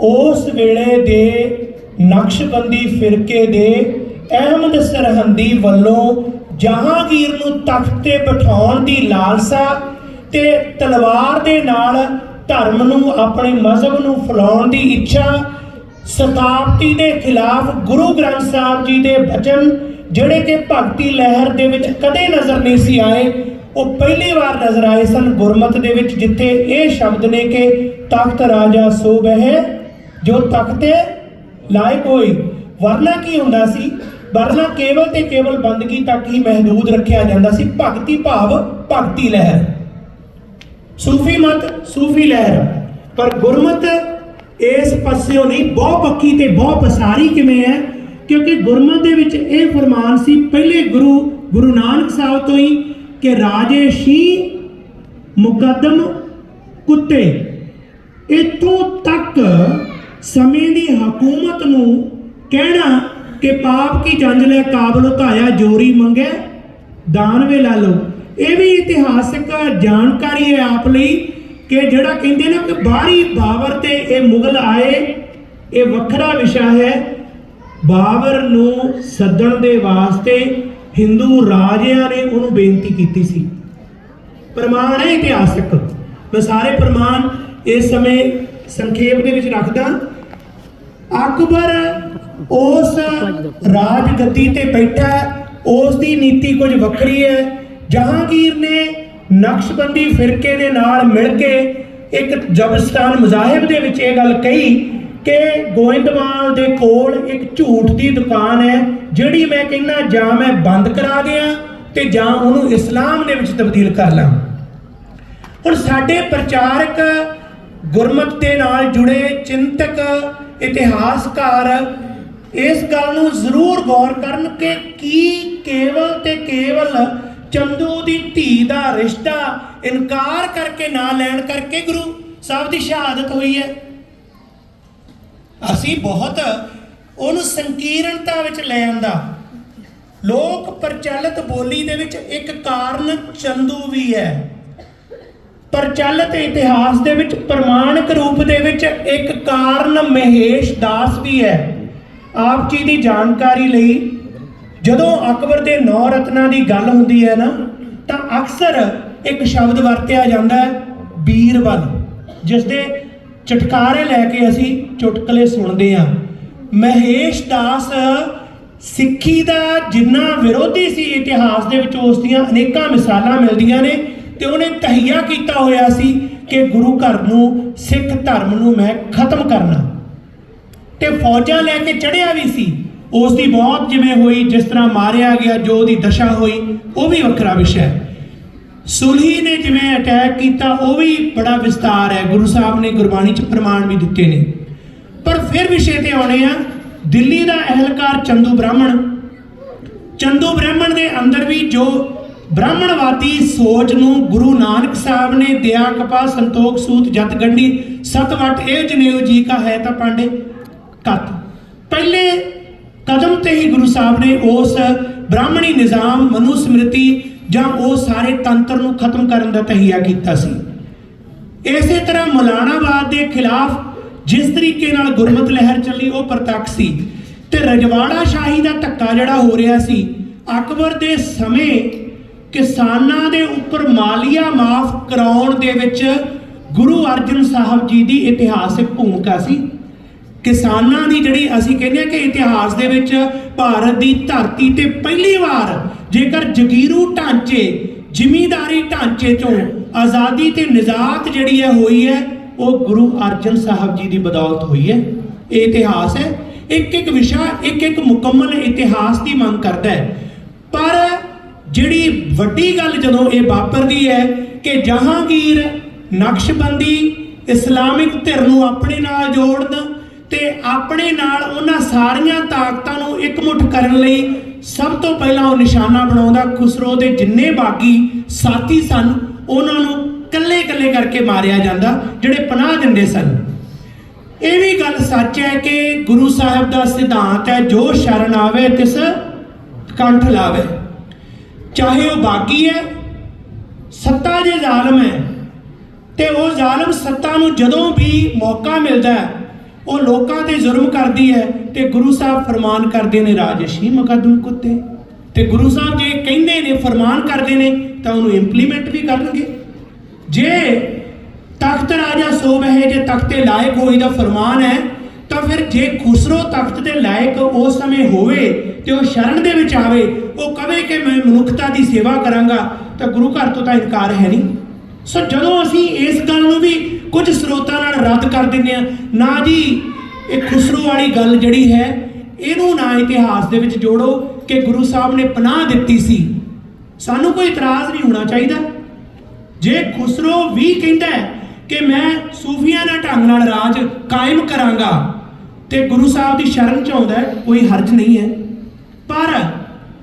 ਉਸ ਵੇਲੇ ਦੇ ਨਕਸ਼ਬੰਦੀ ਫਿਰਕੇ ਦੇ ਅਹਿਮਦ ਸਰਹੰਦੀ ਵੱਲੋਂ ਜਹਾਂਗੀਰ ਨੂੰ ਤਖਤ ਤੇ ਬਿਠਾਉਣ ਦੀ ਲਾਲਸਾ ਤੇ ਤਲਵਾਰ ਦੇ ਨਾਲ ਧਰਮ ਨੂੰ, ਆਪਣੇ ਮਜ਼ਹਬ ਨੂੰ ਫੈਲਾਉਣ ਦੀ ਇੱਛਾ ਸਤਾਪਤੀ ਦੇ ਖਿਲਾਫ ਗੁਰੂ ਗ੍ਰੰਥ ਸਾਹਿਬ ਜੀ ਦੇ ਬਚਨ, ਜਿਹੜੇ ਕਿ ਭਗਤੀ ਲਹਿਰ ਦੇ ਵਿੱਚ ਕਦੇ ਨਜ਼ਰ ਨਹੀਂ ਸੀ ਆਏ, ਉਹ ਪਹਿਲੀ ਵਾਰ ਨਜ਼ਰ ਆਏ ਸਨ ਗੁਰਮਤ ਦੇ ਵਿੱਚ, ਜਿੱਥੇ ਇਹ ਸ਼ਬਦ ਨੇ ਕਿ ਤਖਤ ਰਾਜਾ ਸੋ ਬਹਿ, ਜੋ ਤਖਤੇ ਲਾਇਕ ਹੋਈ। ਵਰਨਾ ਕੀ ਹੁੰਦਾ ਸੀ? ਵਰਨਾ ਕੇਵਲ ਤੇ ਕੇਵਲ ਬੰਦਗੀ ਤੱਕ ਹੀ ਮਹਦੂਦ ਰੱਖਿਆ ਜਾਂਦਾ ਸੀ। ਭਗਤੀ ਭਾਵ ਭਗਤੀ ਲਹਿਰ। ਸੂਫੀ ਮਤ, ਸੂਫੀ ਲਹਿਰ। ਪਰ ਗੁਰਮਤ ਇਸ ਪਾਸਿਓਂ ਨਹੀਂ, ਬਹੁ ਪੱਖੀ ਤੇ ਬਹੁ ਪਸਾਰੀ ਕਿਵੇਂ ਹੈ? ਕਿਉਂਕਿ ਗੁਰਮਤ ਦੇ ਵਿੱਚ ਇਹ ਫਰਮਾਨ ਸੀ ਪਹਿਲੇ ਗੁਰੂ ਗੁਰੂ ਨਾਨਕ ਸਾਹਿਬ ਤੋਂ ਹੀ ਕਿ ਰਾਜੇ ਸ਼ੀ ਮੁਕੱਦਮ ਕੁੱਤੇ। ਇਥੋਂ ਤੱਕ ਸਮੇਂ ਦੀ ਹਕੂਮਤ ਨੂੰ ਕਹਿਣਾ ਕਿ ਪਾਪ ਕੀ ਜੰਜ ਲੈ ਕਾਬਲ ਧਾਇਆ ਜੋਰੀ ਮੰਗੇ, ਦਾਨ ਵੇ ਲਾ ਲਓ। ਇਹ ਵੀ ਇਤਿਹਾਸਕ ਜਾਣਕਾਰੀ ਹੈ ਆਪ ਲਈ ਕਿ ਜਿਹੜਾ ਕਹਿੰਦੇ ਨੇ ਕਿ ਬਾਹਰੀ ਬਾਬਰ ਤੇ ਇਹ ਮੁਗਲ ਆਏ, ਇਹ ਵੱਖਰਾ ਵਿਸ਼ਾ ਹੈ। ਬਾਬਰ ਨੂੰ ਸੱਦਣ ਦੇ ਵਾਸਤੇ ਹਿੰਦੂ ਰਾਜਿਆਂ ਨੇ ਉਹਨੂੰ ਬੇਨਤੀ ਕੀਤੀ ਸੀ। ਪ੍ਰਮਾਣ ਹੈ ਇਤਿਹਾਸਕ। ਮੈਂ ਸਾਰੇ ਪ੍ਰਮਾਣ ਇਸ ਸਮੇਂ ਸੰਖੇਪ ਦੇ ਵਿੱਚ ਰੱਖਦਾ। ਅਕਬਰ ਉਸ ਰਾਜ ਗੱਦੀ ਤੇ ਬੈਠਾ ਹੈ, ਉਸ ਦੀ ਨੀਤੀ ਕੁਝ ਵੱਖਰੀ ਹੈ। ਜਹਾਂਗੀਰ ਨੇ ਨਕਸ਼ਬੰਦੀ ਫਿਰਕੇ ਦੇ ਨਾਲ ਮਿਲ ਕੇ ਇੱਕ ਜਬਸਤਾਨ ਮਜ਼ਾਹਿਬ ਦੇ ਵਿੱਚ ਇਹ ਗੱਲ ਕਹੀ ਕਿ ਗੋਇੰਦਵਾਲ ਦੇ ਕੋਲ ਇੱਕ ਝੂਠ ਦੀ ਦੁਕਾਨ ਹੈ ਜਿਹੜੀ ਮੈਂ ਕਹਿੰਦਾ ਜਾਂ ਮੈਂ ਬੰਦ ਕਰਾ ਦਿਆਂ ਤੇ ਜਾਂ ਉਹਨੂੰ ਇਸਲਾਮ ਦੇ ਵਿੱਚ ਤਬਦੀਲ ਕਰ ਲਾਂ। ਹੁਣ ਸਾਡੇ ਪ੍ਰਚਾਰਕ ਗੁਰਮਤ ਦੇ ਨਾਲ ਜੁੜੇ ਚਿੰਤਕ ਇਤਿਹਾਸਕਾਰ ਇਸ ਗੱਲ ਨੂੰ ਜ਼ਰੂਰ ਗੌਰ ਕਰਨ ਕਿ ਕੀ ਕੇਵਲ ਤੇ ਕੇਵਲ ਚੰਦੂ ਦੀ ਧੀ ਦਾ ਰਿਸ਼ਤਾ ਇਨਕਾਰ ਕਰਕੇ ਨਾ ਲੈਣ ਕਰਕੇ ਗੁਰੂ ਸਾਹਿਬ ਦੀ ਸ਼ਹਾਦਤ ਹੋਈ ਹੈ। ਅਸੀਂ ਬਹੁਤ ਉਹਨੂੰ ਸੰਕੀਰਣਤਾ ਵਿੱਚ ਲੈ ਆਂਦਾ। ਲੋਕ ਪ੍ਰਚਲਿਤ ਬੋਲੀ ਦੇ ਵਿੱਚ ਇੱਕ ਕਾਰਨ ਚੰਦੂ ਵੀ ਹੈ। ਪ੍ਰਚਲਿਤ ਇਤਿਹਾਸ ਦੇ ਵਿੱਚ ਪ੍ਰਮਾਣਿਕ ਰੂਪ ਦੇ ਵਿੱਚ ਇੱਕ ਕਾਰਨ ਮਹੇਸ਼ ਦਾਸ ਵੀ ਹੈ। ਆਪ ਜੀ ਦੀ ਜਾਣਕਾਰੀ ਲਈ ਜਦੋਂ ਅਕਬਰ ਦੇ ਨੌ ਰਤਨਾਂ ਦੀ ਗੱਲ ਹੁੰਦੀ ਹੈ ਨਾ, ਤਾਂ ਅਕਸਰ ਇੱਕ ਸ਼ਬਦ ਵਰਤਿਆ ਜਾਂਦਾ ਹੈ, ਬੀਰਬਲ ਜਿਸ ਦੇ ਚਟਕਾਰੇ ਲੈ ਕੇ ਅਸੀਂ ਚੁਟਕਲੇ ਸੁਣਦੇ ਹਾਂ। ਮਹੇਸ਼ ਦਾਸ ਸਿੱਖੀ ਦਾ ਜਿੰਨਾ ਵਿਰੋਧੀ ਸੀ ਇਤਿਹਾਸ ਦੇ ਵਿੱਚ, ਉਸ ਦੀਆਂ ਅਨੇਕਾਂ ਮਿਸਾਲਾਂ ਮਿਲਦੀਆਂ ਨੇ ਤੇ ਉਹਨੇ ਤਹੀਆ ਕੀਤਾ ਹੋਇਆ ਸੀ ਕਿ ਗੁਰੂ ਘਰ ਨੂੰ, ਸਿੱਖ ਧਰਮ ਨੂੰ ਮੈਂ ਖਤਮ ਕਰਨਾ। ਤੇ ਫੌਜਾਂ ਲੈ ਕੇ ਚੜਿਆ ਵੀ ਸੀ। ਉਸ ਦੀ ਮੌਤ ਜਿਵੇਂ ਹੋਈ, ਜਿਸ ਤਰ੍ਹਾਂ ਮਾਰਿਆ ਗਿਆ, ਜੋ ਉਹਦੀ ਦਸ਼ਾ ਹੋਈ, ਉਹ ਵੀ ਵੱਖਰਾ ਵਿਸ਼ਾ ਹੈ। ਸੁਲਹੀ ਨੇ ਜਿਵੇਂ ਅਟੈਕ ਕੀਤਾ, ਉਹ ਵੀ ਬੜਾ ਵਿਸਤਾਰ ਹੈ। ਗੁਰੂ ਸਾਹਿਬ ਨੇ ਗੁਰਬਾਣੀ ਚ ਪ੍ਰਮਾਣ ਵੀ ਦਿੱਤੇ ਨੇ। ਪਰ ਫਿਰ ਵਿਸ਼ੇ ਤੇ ਆਉਣੇ ਆ। ਦਿੱਲੀ ਦਾ ਅਹਿਲਕਾਰ ਚੰਦੂ ਬ੍ਰਾਹਮਣ। ਚੰਦੂ ਬ੍ਰਾਹਮਣ ਦੇ ਅੰਦਰ ਵੀ ਜੋ ਬ੍ਰਾਹਮਣਵਾਦੀ ਸੋਚ ਨੂੰ ਗੁਰੂ ਨਾਨਕ ਸਾਹਿਬ ਨੇ ਦਿਆ ਕਪਾ ਸੰਤੋਖ ਸੂਤ ਜਤ ਗੰਢੀ ਸਤਵਟ ਇਹ ਜਨੇਊ ਜੀ ਕਾ ਹੈ ਤਾਂ ਪਾਂਡੇ ਕਤ ਪਹਿਲੇ ਕਦਮ ਤੇ ਹੀ ਗੁਰੂ ਸਾਹਿਬ ਨੇ ਉਸ ਬ੍ਰਾਹਮਣੀ ਨਿਜ਼ਾਮ ਮਨੂ ਸਮ੍ਰਿਤੀ ਜਾਂ ਉਹ ਸਾਰੇ ਤੰਤਰ ਨੂੰ ਖਤਮ ਕਰਨ ਦਾ ਤਹੀਆ ਕੀਤਾ ਸੀ। ਇਸੇ ਤਰ੍ਹਾਂ ਮੌਲਾਨਾਬਾਦ ਦੇ ਖਿਲਾਫ ਜਿਸ ਤਰੀਕੇ ਨਾਲ ਗੁਰਮਤ ਲਹਿਰ ਚੱਲੀ, ਉਹ ਪ੍ਰਤੱਖ ਸੀ ਤੇ ਰਜਵਾੜਾ ਸ਼ਾਹੀ ਦਾ ਧੱਕਾ ਜਿਹੜਾ ਹੋ ਰਿਹਾ ਸੀ, ਅਕਬਰ ਦੇ ਸਮੇਂ ਕਿਸਾਨਾਂ ਦੇ ਉੱਪਰ ਮਾਲੀਆ ਮਾਫ ਕਰਾਉਣ ਦੇ ਵਿੱਚ ਗੁਰੂ ਅਰਜਨ ਸਾਹਿਬ ਜੀ ਦੀ ਇਤਿਹਾਸਿਕ ਭੂਮਿਕਾ ਸੀ। ਕਿਸਾਨਾਂ ਦੀ ਜਿਹੜੀ ਅਸੀਂ ਕਹਿੰਦੇ ਆ ਕਿ ਇਤਿਹਾਸ ਦੇ ਵਿੱਚ ਭਾਰਤ ਦੀ ਧਰਤੀ ਤੇ ਪਹਿਲੀ ਵਾਰ ਜੇਕਰ ਜਗੀਰੂ ਢਾਂਚੇ, ਜ਼ਿਮੀਂਦਾਰੀ ਢਾਂਚੇ ਚੋਂ ਆਜ਼ਾਦੀ ਤੇ ਨਿਜ਼ਾਤ ਜਿਹੜੀ ਹੈ ਹੋਈ ਹੈ, ਉਹ ਗੁਰੂ ਅਰਜਨ ਸਾਹਿਬ ਜੀ ਦੀ ਬਦੌਲਤ ਹੋਈ ਹੈ। ਇਹ ਇਤਿਹਾਸ ਹੈ। ਇੱਕ ਇੱਕ ਵਿਸ਼ਾ, ਇੱਕ ਇੱਕ ਮੁਕੰਮਲ ਇਤਿਹਾਸ ਦੀ ਮੰਗ ਕਰਦਾ ਹੈ। ਪਰ ਜਿਹੜੀ ਵੱਡੀ ਗੱਲ ਜਦੋਂ ਇਹ ਵਾਪਰਦੀ ਹੈ ਕਿ ਜਹਾਂਗੀਰ, ਨਕਸ਼ਬੰਦੀ, ਇਸਲਾਮਿਕ ਧਿਰ ਨੂੰ ਆਪਣੇ ਨਾਲ ਜੋੜਨ ਤੇ ਆਪਣੇ ਨਾਲ ਉਹਨਾਂ ਸਾਰੀਆਂ ਤਾਕਤਾਂ ਨੂੰ ਇਕਮੁੱਠ ਕਰਨ ਲਈ ਸਭ ਤੋਂ ਪਹਿਲਾਂ ਉਹ ਨਿਸ਼ਾਨਾ ਬਣਾਉਂਦਾ, ਖੁਸਰੋ ਦੇ ਜਿੰਨੇ ਬਾਗੀ ਸਾਥੀ ਸਨ, ਉਹਨਾਂ ਨੂੰ ਕੱਲੇ ਕੱਲੇ ਕਰਕੇ ਮਾਰਿਆ ਜਾਂਦਾ, ਜਿਹੜੇ ਪਨਾਹ ਦਿੰਦੇ ਸਨ। ਇਹ ਵੀ ਗੱਲ ਸੱਚ ਹੈ ਕਿ ਗੁਰੂ ਸਾਹਿਬ ਦਾ ਸਿਧਾਂਤ ਹੈ, ਜੋ ਸ਼ਰਨ ਆਵੇ ਤਿਸ ਕੰਠ ਲਾਵੇ। ਚਾਹੇ ਉਹ ਬਾਗੀ ਹੈ, ਸੱਤਾ ਜੇ ਜ਼ਾਲਮ ਹੈ, ਤੇ ਉਹ ਜ਼ਾਲਮ ਸੱਤਾ ਨੂੰ ਜਦੋਂ ਵੀ ਮੌਕਾ ਮਿਲਦਾ ਹੈ ਉਹ ਲੋਕਾਂ ਤੇ ਜ਼ੁਲਮ ਕਰਦੀ ਹੈ ਤੇ ਗੁਰੂ ਸਾਹਿਬ ਫਰਮਾਨ ਕਰਦੇ ਨੇ ਰਾਜਸ਼ੀ ਮੁਕੱਦਮ ਕੁੱਤੇ। ਤੇ ਗੁਰੂ ਸਾਹਿਬ ਜੇ ਕਹਿੰਦੇ ਨੇ, ਫਰਮਾਨ ਕਰਦੇ ਨੇ, ਤਾਂ ਉਹਨੂੰ ਇੰਪਲੀਮੈਂਟ ਵੀ ਕਰਨਗੇ। ਜੇ ਤਖਤ ਰਾਜਾ ਸੋਭ ਹੈ ਜੇ ਤਖਤ ਤੇ ਲਾਇਕ ਹੋਈ ਦਾ ਫਰਮਾਨ ਹੈ, ਤਾਂ ਫਿਰ ਜੇ ਖੁਸਰੋ ਤਖਤ ਦੇ ਲਾਇਕ ਉਸ ਸਮੇਂ ਹੋਵੇ ਤੇ ਉਹ ਸ਼ਰਨ ਦੇ ਵਿੱਚ ਆਵੇ, ਉਹ ਕਵੇ ਕਿ ਮੈਂ ਮਨੁੱਖਤਾ ਦੀ ਸੇਵਾ ਕਰਾਂਗਾ, ਤਾਂ ਗੁਰੂ ਘਰ ਤੋਂ ਤਾਂ ਇਨਕਾਰ ਹੈ ਨਹੀਂ। ਸੋ ਜਦੋਂ ਅਸੀਂ ਇਸ ਗੱਲ ਨੂੰ ਵੀ ਕੁਝ ਸਰੋਤਾਂ ਨਾਲ ਰੱਦ ਕਰ ਦਿੰਦੇ ਆ। ਨਾ ਜੀ, ਇਹ ਖੁਸਰੋ ਵਾਲੀ ਗੱਲ ਜਿਹੜੀ ਹੈ, ਇਹਨੂੰ ਨਾ ਇਤਿਹਾਸ ਦੇ ਵਿੱਚ ਜੋੜੋ ਕਿ ਗੁਰੂ ਸਾਹਿਬ ਨੇ ਪਨਾਹ ਦਿੱਤੀ ਸੀ। ਸਾਨੂੰ ਕੋਈ ਇਤਰਾਜ਼ ਨਹੀਂ ਹੋਣਾ ਚਾਹੀਦਾ। ਜੇ ਖੁਸਰੋ ਵੀ ਕਹਿੰਦਾ ਕਿ ਮੈਂ ਸੂਫੀਆਂ ਦਾ ਢੰਗ ਨਾਲ ਰਾਜ ਕਾਇਮ ਕਰਾਂਗਾ ਤੇ ਗੁਰੂ ਸਾਹਿਬ ਦੀ ਸ਼ਰਨ ਚ ਆਉਂਦਾ ਕੋਈ ਹਰਜ ਨਹੀਂ ਹੈ। ਪਰ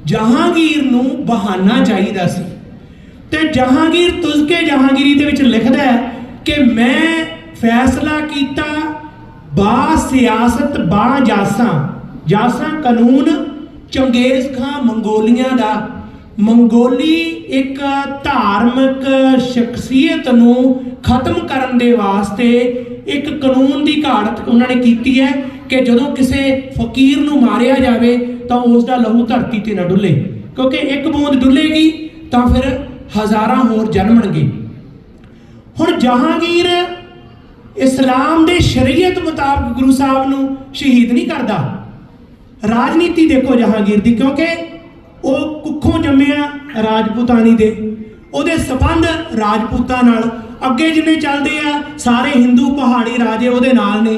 ਜਹਾਂਗੀਰ ਨੂੰ ਬਹਾਨਾ ਚਾਹੀਦਾ ਸੀ। ਤੇ ਜਹਾਂਗੀਰ ਤੁਜ਼ਕੇ ਜਹਾਂਗੀਰੀ ਦੇ ਵਿੱਚ ਲਿਖਦਾ ਹੈ ਕਿ ਮੈਂ ਫੈਸਲਾ ਕੀਤਾ ਬਾ ਸਿਆਸਤ ਬਾ ਜਾਸਾਂ। ਜਾਸਾਂ ਕਾਨੂੰਨ ਚੰਗੇਜ਼ ਖਾਂ ਮੰਗੋਲੀਆਂ ਦਾ। ਮੰਗੋਲੀ ਇੱਕ ਧਾਰਮਿਕ ਸ਼ਖਸੀਅਤ ਨੂੰ ਖਤਮ ਕਰਨ ਦੇ ਵਾਸਤੇ ਇੱਕ ਕਾਨੂੰਨ ਦੀ ਘਾੜਤ ਉਹਨਾਂ ਨੇ ਕੀਤੀ ਹੈ ਕਿ ਜਦੋਂ ਕਿਸੇ ਫਕੀਰ ਨੂੰ ਮਾਰਿਆ ਜਾਵੇ ਤਾਂ ਉਸ ਦਾ ਲਹੂ ਧਰਤੀ ਤੇ ਨਾ ਡੁੱਲੇ। ਕਿਉਂਕਿ ਇੱਕ ਬੂੰਦ ਡੁੱਲੇਗੀ ਤਾਂ ਫਿਰ ਹਜ਼ਾਰਾਂ ਹੋਰ ਜਨਮਣਗੇ ਹੁਣ ਜਹਾਂਗੀਰ ਇਸਲਾਮ ਦੇ ਸ਼ਰੀਅਤ ਮੁਤਾਬਕ ਗੁਰੂ ਸਾਹਿਬ ਨੂੰ ਸ਼ਹੀਦ ਨਹੀਂ ਕਰਦਾ। ਰਾਜਨੀਤੀ ਦੇਖੋ ਜਹਾਂਗੀਰ ਦੀ, ਕਿਉਂਕਿ ਉਹ ਕੁੱਖੋਂ ਜੰਮਿਆ ਰਾਜਪੂਤਾਨੀ ਦੇ। ਉਹਦੇ ਸਬੰਧ ਰਾਜਪੂਤਾਂ ਨਾਲ। ਅੱਗੇ ਜਿੰਨੇ ਚੱਲਦੇ ਆ, ਸਾਰੇ ਹਿੰਦੂ ਪਹਾੜੀ ਰਾਜੇ ਉਹਦੇ ਨਾਲ ਨੇ।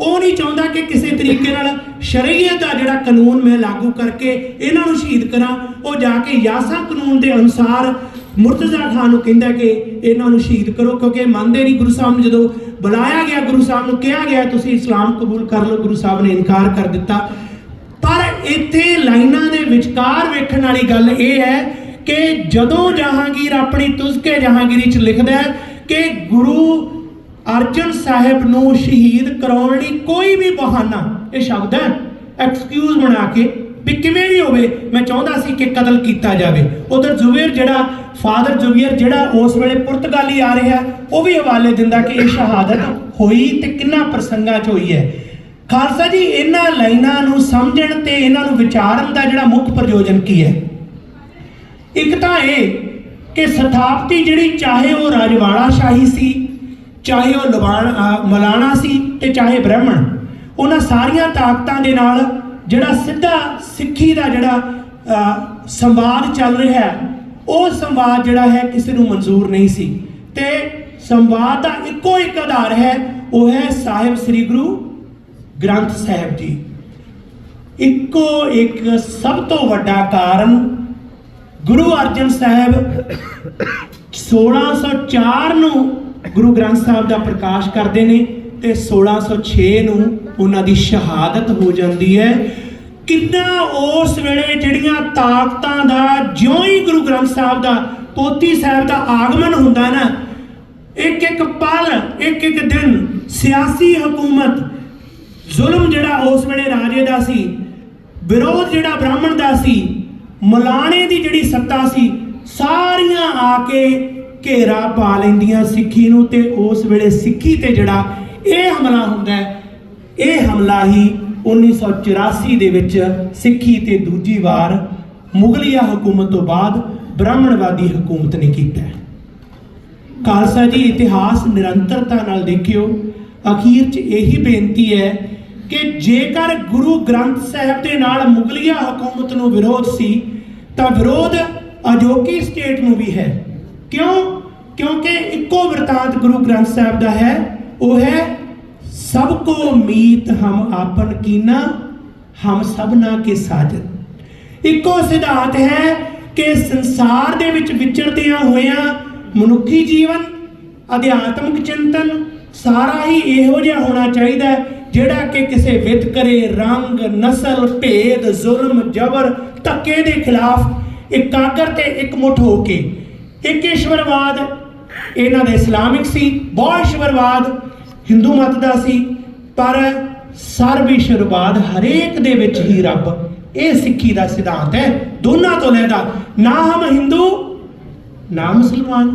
ਉਹ ਨਹੀਂ ਚਾਹੁੰਦਾ ਕਿ ਕਿਸੇ ਤਰੀਕੇ ਨਾਲ ਸ਼ਰੀਅਤ ਦਾ ਜਿਹੜਾ ਕਾਨੂੰਨ ਮੈਂ ਲਾਗੂ ਕਰਕੇ ਇਹਨਾਂ ਨੂੰ ਸ਼ਹੀਦ ਕਰਾਂ, ਉਹ ਜਾ ਕੇ ਯਾਸਾ ਕਾਨੂੰਨ ਦੇ ਅਨੁਸਾਰ ਮੁਰਤਜ਼ਾ ਖਾਨ ਨੂੰ ਕਹਿੰਦਾ ਕਿ ਇਹਨਾਂ ਨੂੰ ਸ਼ਹੀਦ ਕਰੋ, ਕਿਉਂਕਿ ਮੰਨਦੇ ਨਹੀਂ ਗੁਰੂ ਸਾਹਿਬ ਨੂੰ। ਜਦੋਂ ਬੁਲਾਇਆ ਗਿਆ ਗੁਰੂ ਸਾਹਿਬ ਨੂੰ, ਕਿਹਾ ਗਿਆ, ਤੁਸੀਂ ਇਸਲਾਮ ਕਬੂਲ ਕਰ ਲਓ, ਗੁਰੂ ਸਾਹਿਬ ਨੇ ਇਨਕਾਰ ਕਰ ਦਿੱਤਾ। ਪਰ ਇੱਥੇ ਲਾਈਨਾਂ ਦੇ ਵਿਚਕਾਰ ਵੇਖਣ ਵਾਲੀ ਗੱਲ ਇਹ ਹੈ ਕਿ ਜਦੋਂ ਜਹਾਂਗੀਰ ਆਪਣੀ ਤੁਜ਼ਕੇ ਜਹਾਂਗੀਰੀ ਚ ਲਿਖਦਾ ਹੈ ਕਿ ਗੁਰੂ ਅਰਜਨ ਸਾਹਿਬ ਨੂੰ ਸ਼ਹੀਦ ਕਰਾਉਣ ਲਈ ਕੋਈ ਵੀ ਬਹਾਨਾ, ਇਹ ਸ਼ਬਦ ਹੈ ਐਕਸਕਿਊਜ਼ ਬਣਾ ਕੇ ਵੀ ਕਿਵੇਂ ਵੀ ਹੋਵੇ, ਮੈਂ ਚਾਹੁੰਦਾ ਸੀ ਕਿ ਕਤਲ ਕੀਤਾ ਜਾਵੇ। ਉਧਰ ਜ਼ੁਬੇਰ ਜਿਹੜਾ, ਫਾਦਰ ਜ਼ੁਬੇਰ ਜਿਹੜਾ ਉਸ ਵੇਲੇ ਪੁਰਤਗਾਲੀ ਆ ਰਿਹਾ, ਉਹ ਵੀ ਹਵਾਲੇ ਦਿੰਦਾ ਕਿ ਇਹ ਸ਼ਹਾਦਤ ਹੋਈ ਤੇ ਕਿੰਨਾ ਪ੍ਰਸੰਗਾਂ 'ਚ ਹੋਈ ਹੈ। ਖਾਲਸਾ ਜੀ, ਇਹਨਾਂ ਲਾਈਨਾਂ ਨੂੰ ਸਮਝਣ ਤੇ ਇਹਨਾਂ ਨੂੰ ਵਿਚਾਰਨ ਦਾ ਜਿਹੜਾ ਮੁੱਖ ਪ੍ਰਯੋਜਨ ਕੀ ਹੈ? ਇੱਕ ਤਾਂ ਇਹ ਕਿ ਸਥਾਪਤੀ ਜਿਹੜੀ, ਚਾਹੇ ਉਹ ਰਾਜਵਾੜਾ ਸ਼ਾਹੀ ਸੀ, ਚਾਹੇ ਉਹ ਲਵਾਣ ਮਲਾਣਾ ਸੀ ਤੇ ਚਾਹੇ ਬ੍ਰਾਹਮਣ, ਉਹਨਾਂ ਸਾਰੀਆਂ ਤਾਕਤਾਂ ਦੇ ਨਾਲ ਜਿਹੜਾ ਸਿੱਧਾ ਸਿੱਖੀ ਦਾ ਜਿਹੜਾ ਸੰਵਾਦ ਚੱਲ ਰਿਹਾ ਹੈ, ਉਹ ਸੰਵਾਦ ਜਿਹੜਾ ਹੈ ਕਿਸੇ ਨੂੰ ਮਨਜ਼ੂਰ ਨਹੀਂ ਸੀ। ਤੇ ਸੰਵਾਦ ਦਾ ਇੱਕੋ ਇੱਕ ਆਧਾਰ ਹੈ, ਉਹ ਹੈ ਸਾਹਿਬ ਸ੍ਰੀ ਗੁਰੂ ਗ੍ਰੰਥ ਸਾਹਿਬ ਜੀ। ਇੱਕੋ ਇੱਕ ਸਭ ਤੋਂ ਵੱਡਾ ਕਾਰਨ ਗੁਰੂ ਅਰਜਨ ਸਾਹਿਬ 1604 ਨੂੰ ਗੁਰੂ ਗ੍ਰੰਥ ਸਾਹਿਬ ਦਾ ਪ੍ਰਕਾਸ਼ ਕਰਦੇ ਨੇ। ਤੇ 1606 ਨੂੰ ਉਹਨਾਂ ਦੀ ਸ਼ਹਾਦਤ ਹੋ ਜਾਂਦੀ ਹੈ। ਕਿੰਨਾ ਉਸ ਵੇਲੇ ਜਿਹੜੀਆਂ ਤਾਕਤਾਂ ਦਾ, ਜਿਉਂ ਹੀ ਗੁਰੂ ਗ੍ਰੰਥ ਸਾਹਿਬ ਦਾ, ਪੋਤੀ ਸਾਹਿਬ ਦਾ ਆਗਮਨ ਹੁੰਦਾ ਨਾ ਇੱਕ ਇੱਕ ਪਲ ਇੱਕ ਇੱਕ ਦਿਨ, ਸਿਆਸੀ ਹਕੂਮਤ, ਜ਼ੁਲਮ ਜਿਹੜਾ ਉਸ ਵੇਲੇ ਰਾਜੇ ਦਾ ਸੀ, ਵਿਰੋਧ ਜਿਹੜਾ ਬ੍ਰਾਹਮਣ ਦਾ ਸੀ, ਮਲਾਣੇ ਦੀ ਜਿਹੜੀ ਸੱਤਾ ਸੀ, ਸਾਰੀਆਂ ਆ ਕੇ ਘੇਰਾ ਪਾ ਲੈਂਦੀਆਂ ਸਿੱਖੀ ਨੂੰ ਤੇ ਉਸ ਵੇਲੇ ਸਿੱਖੀ ਤੇ ਜਿਹੜਾ ਇਹ ਹਮਲਾ ਹੁੰਦਾ ਹੈ। ਇਹ ਹਮਲਾ ਹੀ 1984 ਦੇ ਵਿੱਚ ਸਿੱਖੀ ਤੇ ਦੂਜੀ ਵਾਰ ਮੁਗਲਿਆ ਹਕੂਮਤ ਤੋਂ ਬਾਅਦ ਬ੍ਰਾਹਮਣਵਾਦੀ ਹਕੂਮਤ ਨੇ ਕੀਤਾ ਖਾਲਸਾ ਜੀ, ਇਤਿਹਾਸ ਨਿਰੰਤਰਤਾ ਨਾਲ ਦੇਖਿਓ, ਅਖੀਰ 'ਚ ਇਹੀ ਬੇਨਤੀ ਹੈ ਕਿ ਜੇਕਰ ਗੁਰੂ ਗ੍ਰੰਥ ਸਾਹਿਬ ਦੇ ਨਾਲ ਮੁਗਲਿਆ ਹਕੂਮਤ ਨੂੰ ਵਿਰੋਧ ਸੀ, ਤਾਂ ਵਿਰੋਧ ਅਜੋਕੀ ਸਟੇਟ ਨੂੰ ਵੀ ਹੈ। ਕਿਉਂ? ਕਿਉਂਕਿ ਇੱਕੋ ਵਰਤਾਂਤ ਗੁਰੂ ਗ੍ਰੰਥ ਸਾਹਿਬ ਦਾ ਹੈ ਉਹ ਹੈ, ਸਭ ਕੋ ਮੀਤ ਹਮ ਆਪਨ ਕੀਨਾ, ਹਮ ਸਭਨਾ ਕੇ ਸਾਜਨ ਇੱਕੋ ਸਿਧਾਂਤ ਹੈ ਕਿ ਸੰਸਾਰ ਦੇ ਵਿੱਚ ਵਿਚਰਦਿਆਂ ਹੋਇਆਂ ਮਨੁੱਖੀ ਜੀਵਨ, ਅਧਿਆਤਮਿਕ ਚਿੰਤਨ, ਸਾਰਾ ਹੀ ਇਹੋ ਜਿਹਾ ਹੋਣਾ ਚਾਹੀਦਾ ਜਿਹੜਾ ਕਿ ਕਿਸੇ ਵਿਤਕਰੇ ਰੰਗ, ਨਸਲ, ਭੇਦ, ਜ਼ੁਲਮ, ਜਬਰ, ਧੱਕੇ ਦੇ ਖਿਲਾਫ ਇਕਾਗਰ ਤੇ ਇਕਮੁੱਠ ਹੋ ਕੇ। ਇੱਕ ਈਸ਼ਵਰਵਾਦ ਇਹਨਾਂ ਦਾ ਇਸਲਾਮਿਕ ਸੀ, ਬਹੁ ਈਸ਼ਵਰਵਾਦ ਹਿੰਦੂ ਮਤ ਦਾ ਸੀ, ਪਰ ਸਰਬ ਈਸ਼ਵਰਵਾਦ ਹਰੇਕ ਦੇ ਵਿੱਚ ਹੀ ਰੱਬ, ਇਹ ਸਿੱਖੀ ਦਾ ਸਿਧਾਂਤ ਹੈ, ਦੋਨਾਂ ਤੋਂ ਲੈਦਾ। ਨਾ ਹਮ ਹਿੰਦੂ, ਨਾ ਮੁਸਲਮਾਨ।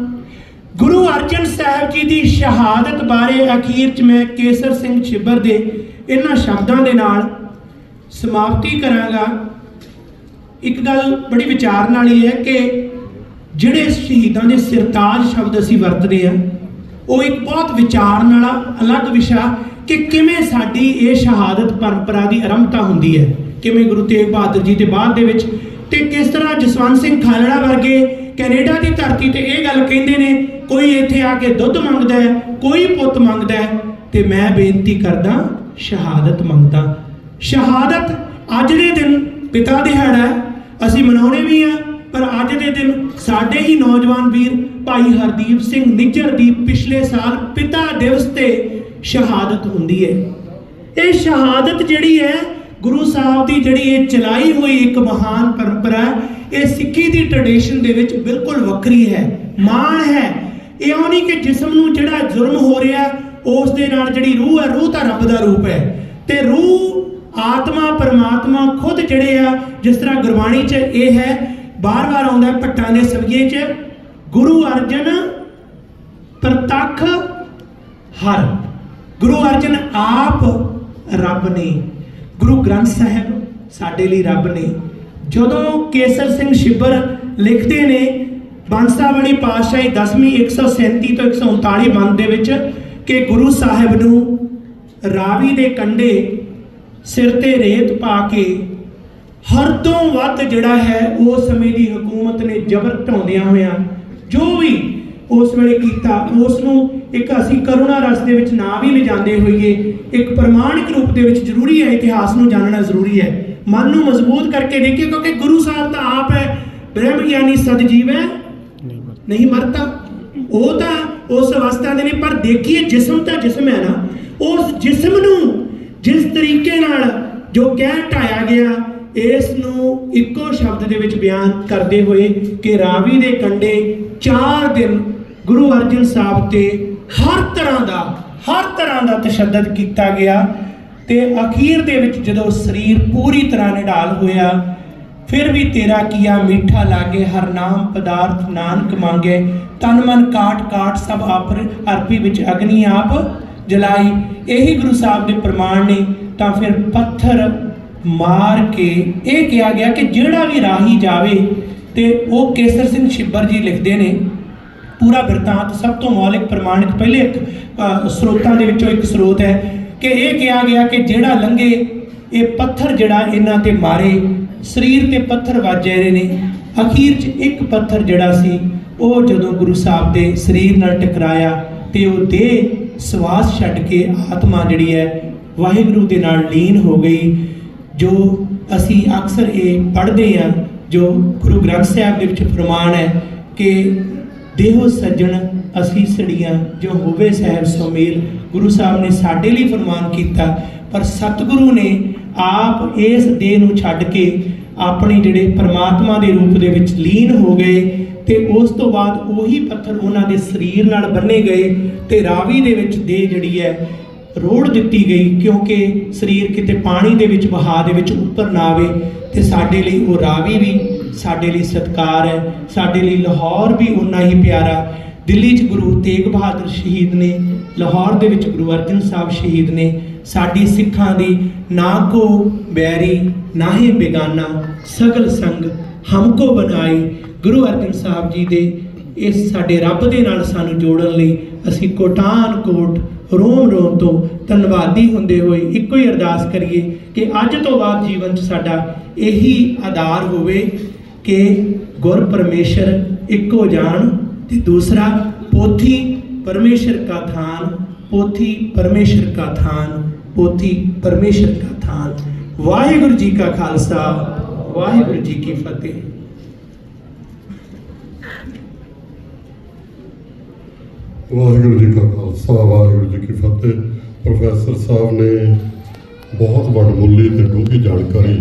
ਗੁਰੂ ਅਰਜਨ ਸਾਹਿਬ ਜੀ ਦੀ ਸ਼ਹਾਦਤ ਬਾਰੇ ਅਖੀਰ ਚ ਮੈਂ ਕੇਸਰ ਸਿੰਘ ਛਿੱਬਰ ਦੇ ਇਹਨਾਂ ਸ਼ਬਦਾਂ ਦੇ ਨਾਲ ਸਮਾਪਤੀ ਕਰਾਂਗਾ। ਇੱਕ ਗੱਲ ਬੜੀ ਵਿਚਾਰਨ ਵਾਲੀ ਹੈ ਕਿ ਜਿਹੜੇ ਸ਼ਹੀਦਾਂ ਦੇ ਸਿਰਤਾਜ ਸ਼ਬਦ ਅਸੀਂ ਵਰਤਦੇ ਆ ਉਹ ਇੱਕ ਬਹੁਤ ਵਿਚਾਰਨ ਵਾਲਾ, ਅਲੱਗ ਵਿਸ਼ਾ ਕਿ ਕਿਵੇਂ ਸਾਡੀ ਇਹ ਸ਼ਹਾਦਤ ਪਰੰਪਰਾ ਦੀ ਆਰੰਭਤਾ ਹੁੰਦੀ ਹੈ। ਕਿਵੇਂ ਗੁਰੂ ਤੇਗ ਬਹਾਦਰ ਜੀ ਦੇ ਬਾਅਦ ਦੇ ਵਿੱਚ ਤੇ ਕਿਸ ਤਰ੍ਹਾਂ ਜਸਵੰਤ ਸਿੰਘ ਖਾਲੜਾ ਵਰਗੇ ਕੈਨੇਡਾ ਦੀ ਧਰਤੀ ਤੇ ਇਹ ਗੱਲ ਕਹਿੰਦੇ ਨੇ, ਕੋਈ ਇੱਥੇ ਆ ਕੇ ਦੁੱਧ ਮੰਗਦਾ ਹੈ, ਕੋਈ ਪੁੱਤ ਮੰਗਦਾ ਹੈ, ਤੇ ਮੈਂ ਬੇਨਤੀ ਕਰਦਾ, ਸ਼ਹਾਦਤ ਮੰਗਦਾ। ਸ਼ਹਾਦਤ ਅੱਜ ਦੇ ਦਿਨ ਪਿਤਾ ਦਿਹਾੜਾ ਅਸੀਂ ਮਨਾਉਣੇ ਵੀ ਆ ਪਰ ਅੱਜ ਦੇ ਦਿਨ ਸਾਡੇ ਹੀ ਨੌਜਵਾਨ ਵੀਰ ਭਾਈ ਹਰਦੀਪ ਸਿੰਘ ਨਿੱਜਰ ਦੀ ਪਿਛਲੇ ਸਾਲ ਪਿਤਾ ਦਿਵਸ ਤੇ ਸ਼ਹਾਦਤ ਹੁੰਦੀ ਹੈ ਇਹ ਸ਼ਹਾਦਤ ਜਿਹੜੀ ਹੈ, ਗੁਰੂ ਸਾਹਿਬ ਦੀ ਜਿਹੜੀ ਇਹ ਚਲਾਈ ਹੋਈ ਇੱਕ ਮਹਾਨ ਪਰੰਪਰਾ ਇਹ ਸਿੱਖੀ ਦੀ ਟ੍ਰੈਡੀਸ਼ਨ ਦੇ ਵਿੱਚ ਬਿਲਕੁਲ ਵੱਖਰੀ ਹੈ, ਮਾਣ ਹੈ। ਇਉਂ ਨਹੀਂ ਕਿ ਜਿਸਮ ਨੂੰ ਜਿਹੜਾ ਜ਼ੁਲਮ ਹੋ ਰਿਹਾ, ਉਸ ਦੇ ਨਾਲ ਜਿਹੜੀ ਰੂਹ ਹੈ, ਰੂਹ ਤਾਂ ਰੱਬ ਦਾ ਰੂਪ ਹੈ। ਤੇ ਰੂਹ ਆਤਮਾ, ਪਰਮਾਤਮਾ ਖੁਦ ਜਿਹੜੇ ਆ, ਜਿਸ ਤਰ੍ਹਾਂ ਗੁਰਬਾਣੀ 'ਚ ਇਹ ਹੈ ਬਾਰ-ਬਾਰ ਆਉਂਦਾ ਭੱਟਾਂ ਦੇ ਸਵੀਏ 'ਚ। ਗੁਰੂ ਅਰਜਨ ਪ੍ਰਤੱਖ ਹਰ। ਗੁਰੂ ਅਰਜਨ ਆਪ ਰੱਬ ਨੇ। ਗੁਰੂ ਗ੍ਰੰਥ ਸਾਹਿਬ ਸਾਡੇ ਲਈ ਰੱਬ ਨੇ। ਜਦੋਂ ਕੇਸਰ ਸਿੰਘ ਛਿੱਬਰ ਲਿਖਦੇ ਨੇ ਬੰਸਾਵਣੀ ਪਾਤਸ਼ਾਹੀ 10ਵੀਂ 137 ਤੋਂ 139 ਬੰਦ ਦੇ ਵਿੱਚ ਕਿ ਗੁਰੂ ਸਾਹਿਬ ਨੂੰ ਰਾਵੀ ਦੇ ਕੰਢੇ ਸਿਰ ਤੇ ਰੇਤ ਪਾ ਕੇ ਹਰ ਤੋਂ ਵੱਧ ਜਿਹੜਾ ਹੈ ਉਸ ਸਮੇਂ ਦੀ ਹਕੂਮਤ ਨੇ ਜ਼ਬਰ ਢਾਉਂਦਿਆਂ ਹੋਇਆਂ ਜੋ ਵੀ ਉਸ ਵੇਲੇ ਕੀਤਾ ਉਸ ਨੂੰ ਇੱਕ ਅਸੀਂ ਕਰੁਣਾ ਰਸ ਦੇ ਵਿੱਚ ਨਾ ਵੀ ਲਿਜਾਂਦੇ ਹੋਈਏ ਇੱਕ ਪ੍ਰਮਾਣਿਕ ਰੂਪ ਦੇ ਵਿੱਚ ਜ਼ਰੂਰੀ ਹੈ ਇਤਿਹਾਸ ਨੂੰ ਜਾਣਨਾ ਜ਼ਰੂਰੀ ਹੈ। ਮਨ ਨੂੰ ਮਜ਼ਬੂਤ ਕਰਕੇ ਦੇਖੀਏ ਕਿਉਂਕਿ ਗੁਰੂ ਸਾਹਿਬ ਤਾਂ ਆਪ ਹੈ ਬ੍ਰਹਮ ਗਿਆਨੀ ਸਤਜੀਵ ਹੈ। ਨਹੀਂ ਮਰਦਾ ਉਹ ਤਾਂ ਉਸ ਅਵਸਥਾ ਦੇ ਨੇ ਪਰ ਦੇਖੀਏ ਜਿਸਮ ਤਾਂ ਜਿਸਮ ਹੈ ਨਾ। ਉਸ ਜਿਸਮ ਨੂੰ ਜਿਸ ਤਰੀਕੇ ਨਾਲ ਜੋ ਕਹਿ ਢਾਇਆ ਗਿਆ ਇਸ ਨੂੰ ਇੱਕੋ ਸ਼ਬਦ ਦੇ ਵਿੱਚ ਬਿਆਨ ਕਰਦੇ ਹੋਏ ਕਿ ਰਾਵੀ ਦੇ ਕੰਢੇ 4 ਦਿਨ ਗੁਰੂ ਅਰਜਨ ਸਾਹਿਬ ਤੇ ਹਰ ਤਰ੍ਹਾਂ ਦਾ, ਹਰ ਤਰ੍ਹਾਂ ਦਾ ਤਸ਼ੱਦਦ ਕੀਤਾ ਗਿਆ ਤੇ ਅਖੀਰ ਦੇ ਵਿੱਚ ਜਦੋਂ ਸਰੀਰ ਪੂਰੀ ਤਰ੍ਹਾਂ ਨਿਢਾਲ ਹੋਇਆ, ਫਿਰ ਵੀ ਤੇਰਾ ਕੀਆ ਮੀਠਾ ਲਾਗੇ, ਹਰ ਨਾਮ ਪਦਾਰਥ ਨਾਨਕ ਮੰਗੇ, ਤਨ ਮਨ ਕਾਟ ਕਾਟ ਸਭ ਆਪਰ, ਅਰਪੀ ਵਿੱਚ ਅਗਨੀ ਆਪ ਜਲਾਈ। ਇਹੀ ਗੁਰੂ ਸਾਹਿਬ ਦੇ ਪ੍ਰਮਾਣ ਨੇ, ਤਾਂ ਫਿਰ ਪੱਥਰ ਮਾਰ ਕੇ ਇਹ ਕਿਹਾ ਗਿਆ ਕਿ ਜਿਹੜਾ ਵੀ ਰਾਹੀ ਜਾਵੇ ਤੇ ਉਹ ਕੇਸਰ ਸਿੰਘ ਛਿੱਬਰ ਜੀ ਲਿਖਦੇ ਨੇ, ਪੂਰਾ ਬਿਰਤਾਂਤ ਸਭ ਤੋਂ ਮੌਲਿਕ ਪ੍ਰਮਾਣਿਕ ਪਹਿਲੇ ਇੱਕ ਸਰੋਤਾਂ ਦੇ ਵਿੱਚੋਂ ਇੱਕ ਸਰੋਤ ਹੈ ਕਿ ਇਹ ਕਿਹਾ ਗਿਆ ਕਿ ਜਿਹੜਾ ਲੰਘੇ, ਇਹ ਪੱਥਰ ਜਿਹੜਾ ਇਹਨਾਂ ਤੇ ਮਾਰੇ, ਸਰੀਰ ਤੇ ਪੱਥਰ ਵੱਜੇ ਰਹੇ ਨੇ, ਅਖੀਰ 'ਚ ਇੱਕ ਪੱਥਰ ਜਿਹੜਾ ਸੀ, ਉਹ ਜਦੋਂ ਗੁਰੂ ਸਾਹਿਬ ਦੇ ਸਰੀਰ ਨਾਲ ਟਕਰਾਇਆ ਤੇ ਉਹ ਦੇਹ ਸਵਾਸ ਛੱਡ ਕੇ ਆਤਮਾ ਜਿਹੜੀ ਹੈ ਵਾਹਿਗੁਰੂ ਦੇ ਨਾਲ ਲੀਨ ਹੋ ਗਈ ਜੋ ਅਸੀਂ ਅਕਸਰ ਇਹ ਪੜ੍ਹਦੇ ਹਾਂ, ਜੋ ਗੁਰੂ ਗ੍ਰੰਥ ਸਾਹਿਬ ਦੇ ਵਿੱਚ ਫਰਮਾਨ ਹੈ ਕਿ ਦੇਹੋ ਸੱਜਣ ਅਸੀਂ ਸੜੀਆਂ, ਜੋ ਹੋਵੇ ਸਹਿਬ ਸੁਮੇਲ। ਗੁਰੂ ਸਾਹਿਬ ਨੇ ਸਾਡੇ ਲਈ ਫਰਮਾਨ ਕੀਤਾ, ਪਰ ਸਤਿਗੁਰੂ ਨੇ ਆਪ ਇਸ ਦੇਹ ਨੂੰ ਛੱਡ ਕੇ ਆਪਣੇ ਜਿਹੜੇ ਪਰਮਾਤਮਾ ਦੇ ਰੂਪ ਦੇ ਵਿੱਚ ਲੀਨ ਹੋ ਗਏ ਤੇ ਉਸ ਤੋਂ ਬਾਅਦ ਉਹੀ ਪੱਥਰ ਉਹਨਾਂ ਦੇ ਸਰੀਰ ਨਾਲ ਬੰਨੇ ਗਏ ਤੇ ਰਾਵੀ ਦੇ ਵਿੱਚ ਦੇਹ ਜਿਹੜੀ ਹੈ ਰੋੜ ਦਿੱਤੀ ਗਈ ਕਿਉਂਕਿ ਸਰੀਰ ਕਿਤੇ ਪਾਣੀ ਦੇ ਵਿੱਚ, ਵਹਾਅ ਦੇ ਵਿੱਚ ਉੱਪਰ ਨਾ ਆਵੇ ਤੇ ਸਾਡੇ ਲਈ ਉਹ ਰਾਵੀ ਵੀ ਸਾਡੇ ਲਈ ਸਤਕਾਰ ਹੈ, ਸਾਡੇ ਲਈ ਲਾਹੌਰ ਵੀ ਉਨਾ ਹੀ ਪਿਆਰਾ। ਦਿੱਲੀ 'ਚ ਗੁਰੂ ਤੇਗ ਬਹਾਦਰ ਸ਼ਹੀਦ ਨੇ, ਲਾਹੌਰ ਦੇ ਵਿੱਚ ਗੁਰੂ ਅਰਜਨ ਸਾਹਿਬ ਸ਼ਹੀਦ ਨੇ, ਸਾਡੀ ਸਿੱਖਾਂ ਦੀ ਨਾ ਕੋ ਬੈਰੀ, ਨਾ ਹੀ ਬੇਗਾਨਾ, ਸਗਲ ਸੰਗ ਹਮਕੋ ਬਣਾਈ ਗੁਰੂ ਅਰਜਨ ਸਾਹਿਬ ਜੀ ਦੇ ਇਸ ਸਾਡੇ ਰੱਬ ਦੇ ਨਾਲ ਸਾਨੂੰ ਜੋੜਨ ਲਈ ਅਸੀਂ ਕੋਟਾਨ ਕੋਟ ਰੋਮ ਰੋਮ ਤੋਂ ਧੰਨਵਾਦੀ ਹੁੰਦੇ ਹੋਏ ਇੱਕੋ ਹੀ ਅਰਦਾਸ ਕਰੀਏ ਕਿ ਅੱਜ ਤੋਂ ਬਾਅਦ ਜੀਵਨ 'ਚ ਸਾਡਾ ਇਹੀ ਆਧਾਰ ਹੋਵੇ ਕਿ ਗੁਰ ਪਰਮੇਸ਼ਰ ਇੱਕੋ ਜਾਣ ਤੇ ਦੂਸਰਾ ਪੋਥੀ ਪਰਮੇਸ਼ਰ ਕਾ ਥਾਨ, ਪੋਥੀ ਪਰਮੇਸ਼ਰ ਕਾ ਥਾਨ, ਪੋਥੀ ਪਰਮੇਸ਼ਰ ਕਾ ਥਾਨ। ਵਾਹਿਗੁਰੂ ਜੀ ਕਾ ਖਾਲਸਾ, ਵਾਹਿਗੁਰੂ ਜੀ ਕੀ ਫਤਿਹ। ਵਾਹਿਗੁਰੂ ਜੀ ਕਾ ਖਾਲਸਾ, ਵਾਹਿਗੁਰੂ ਜੀ ਕੀ ਫਤਿਹ। ਪ੍ਰੋਫੈਸਰ ਸਾਹਿਬ ਨੇ ਬਹੁਤ ਵਡਮੁੱਲੀ ਤੇ ਡੂੰਘੀ ਜਾਣਕਾਰੀ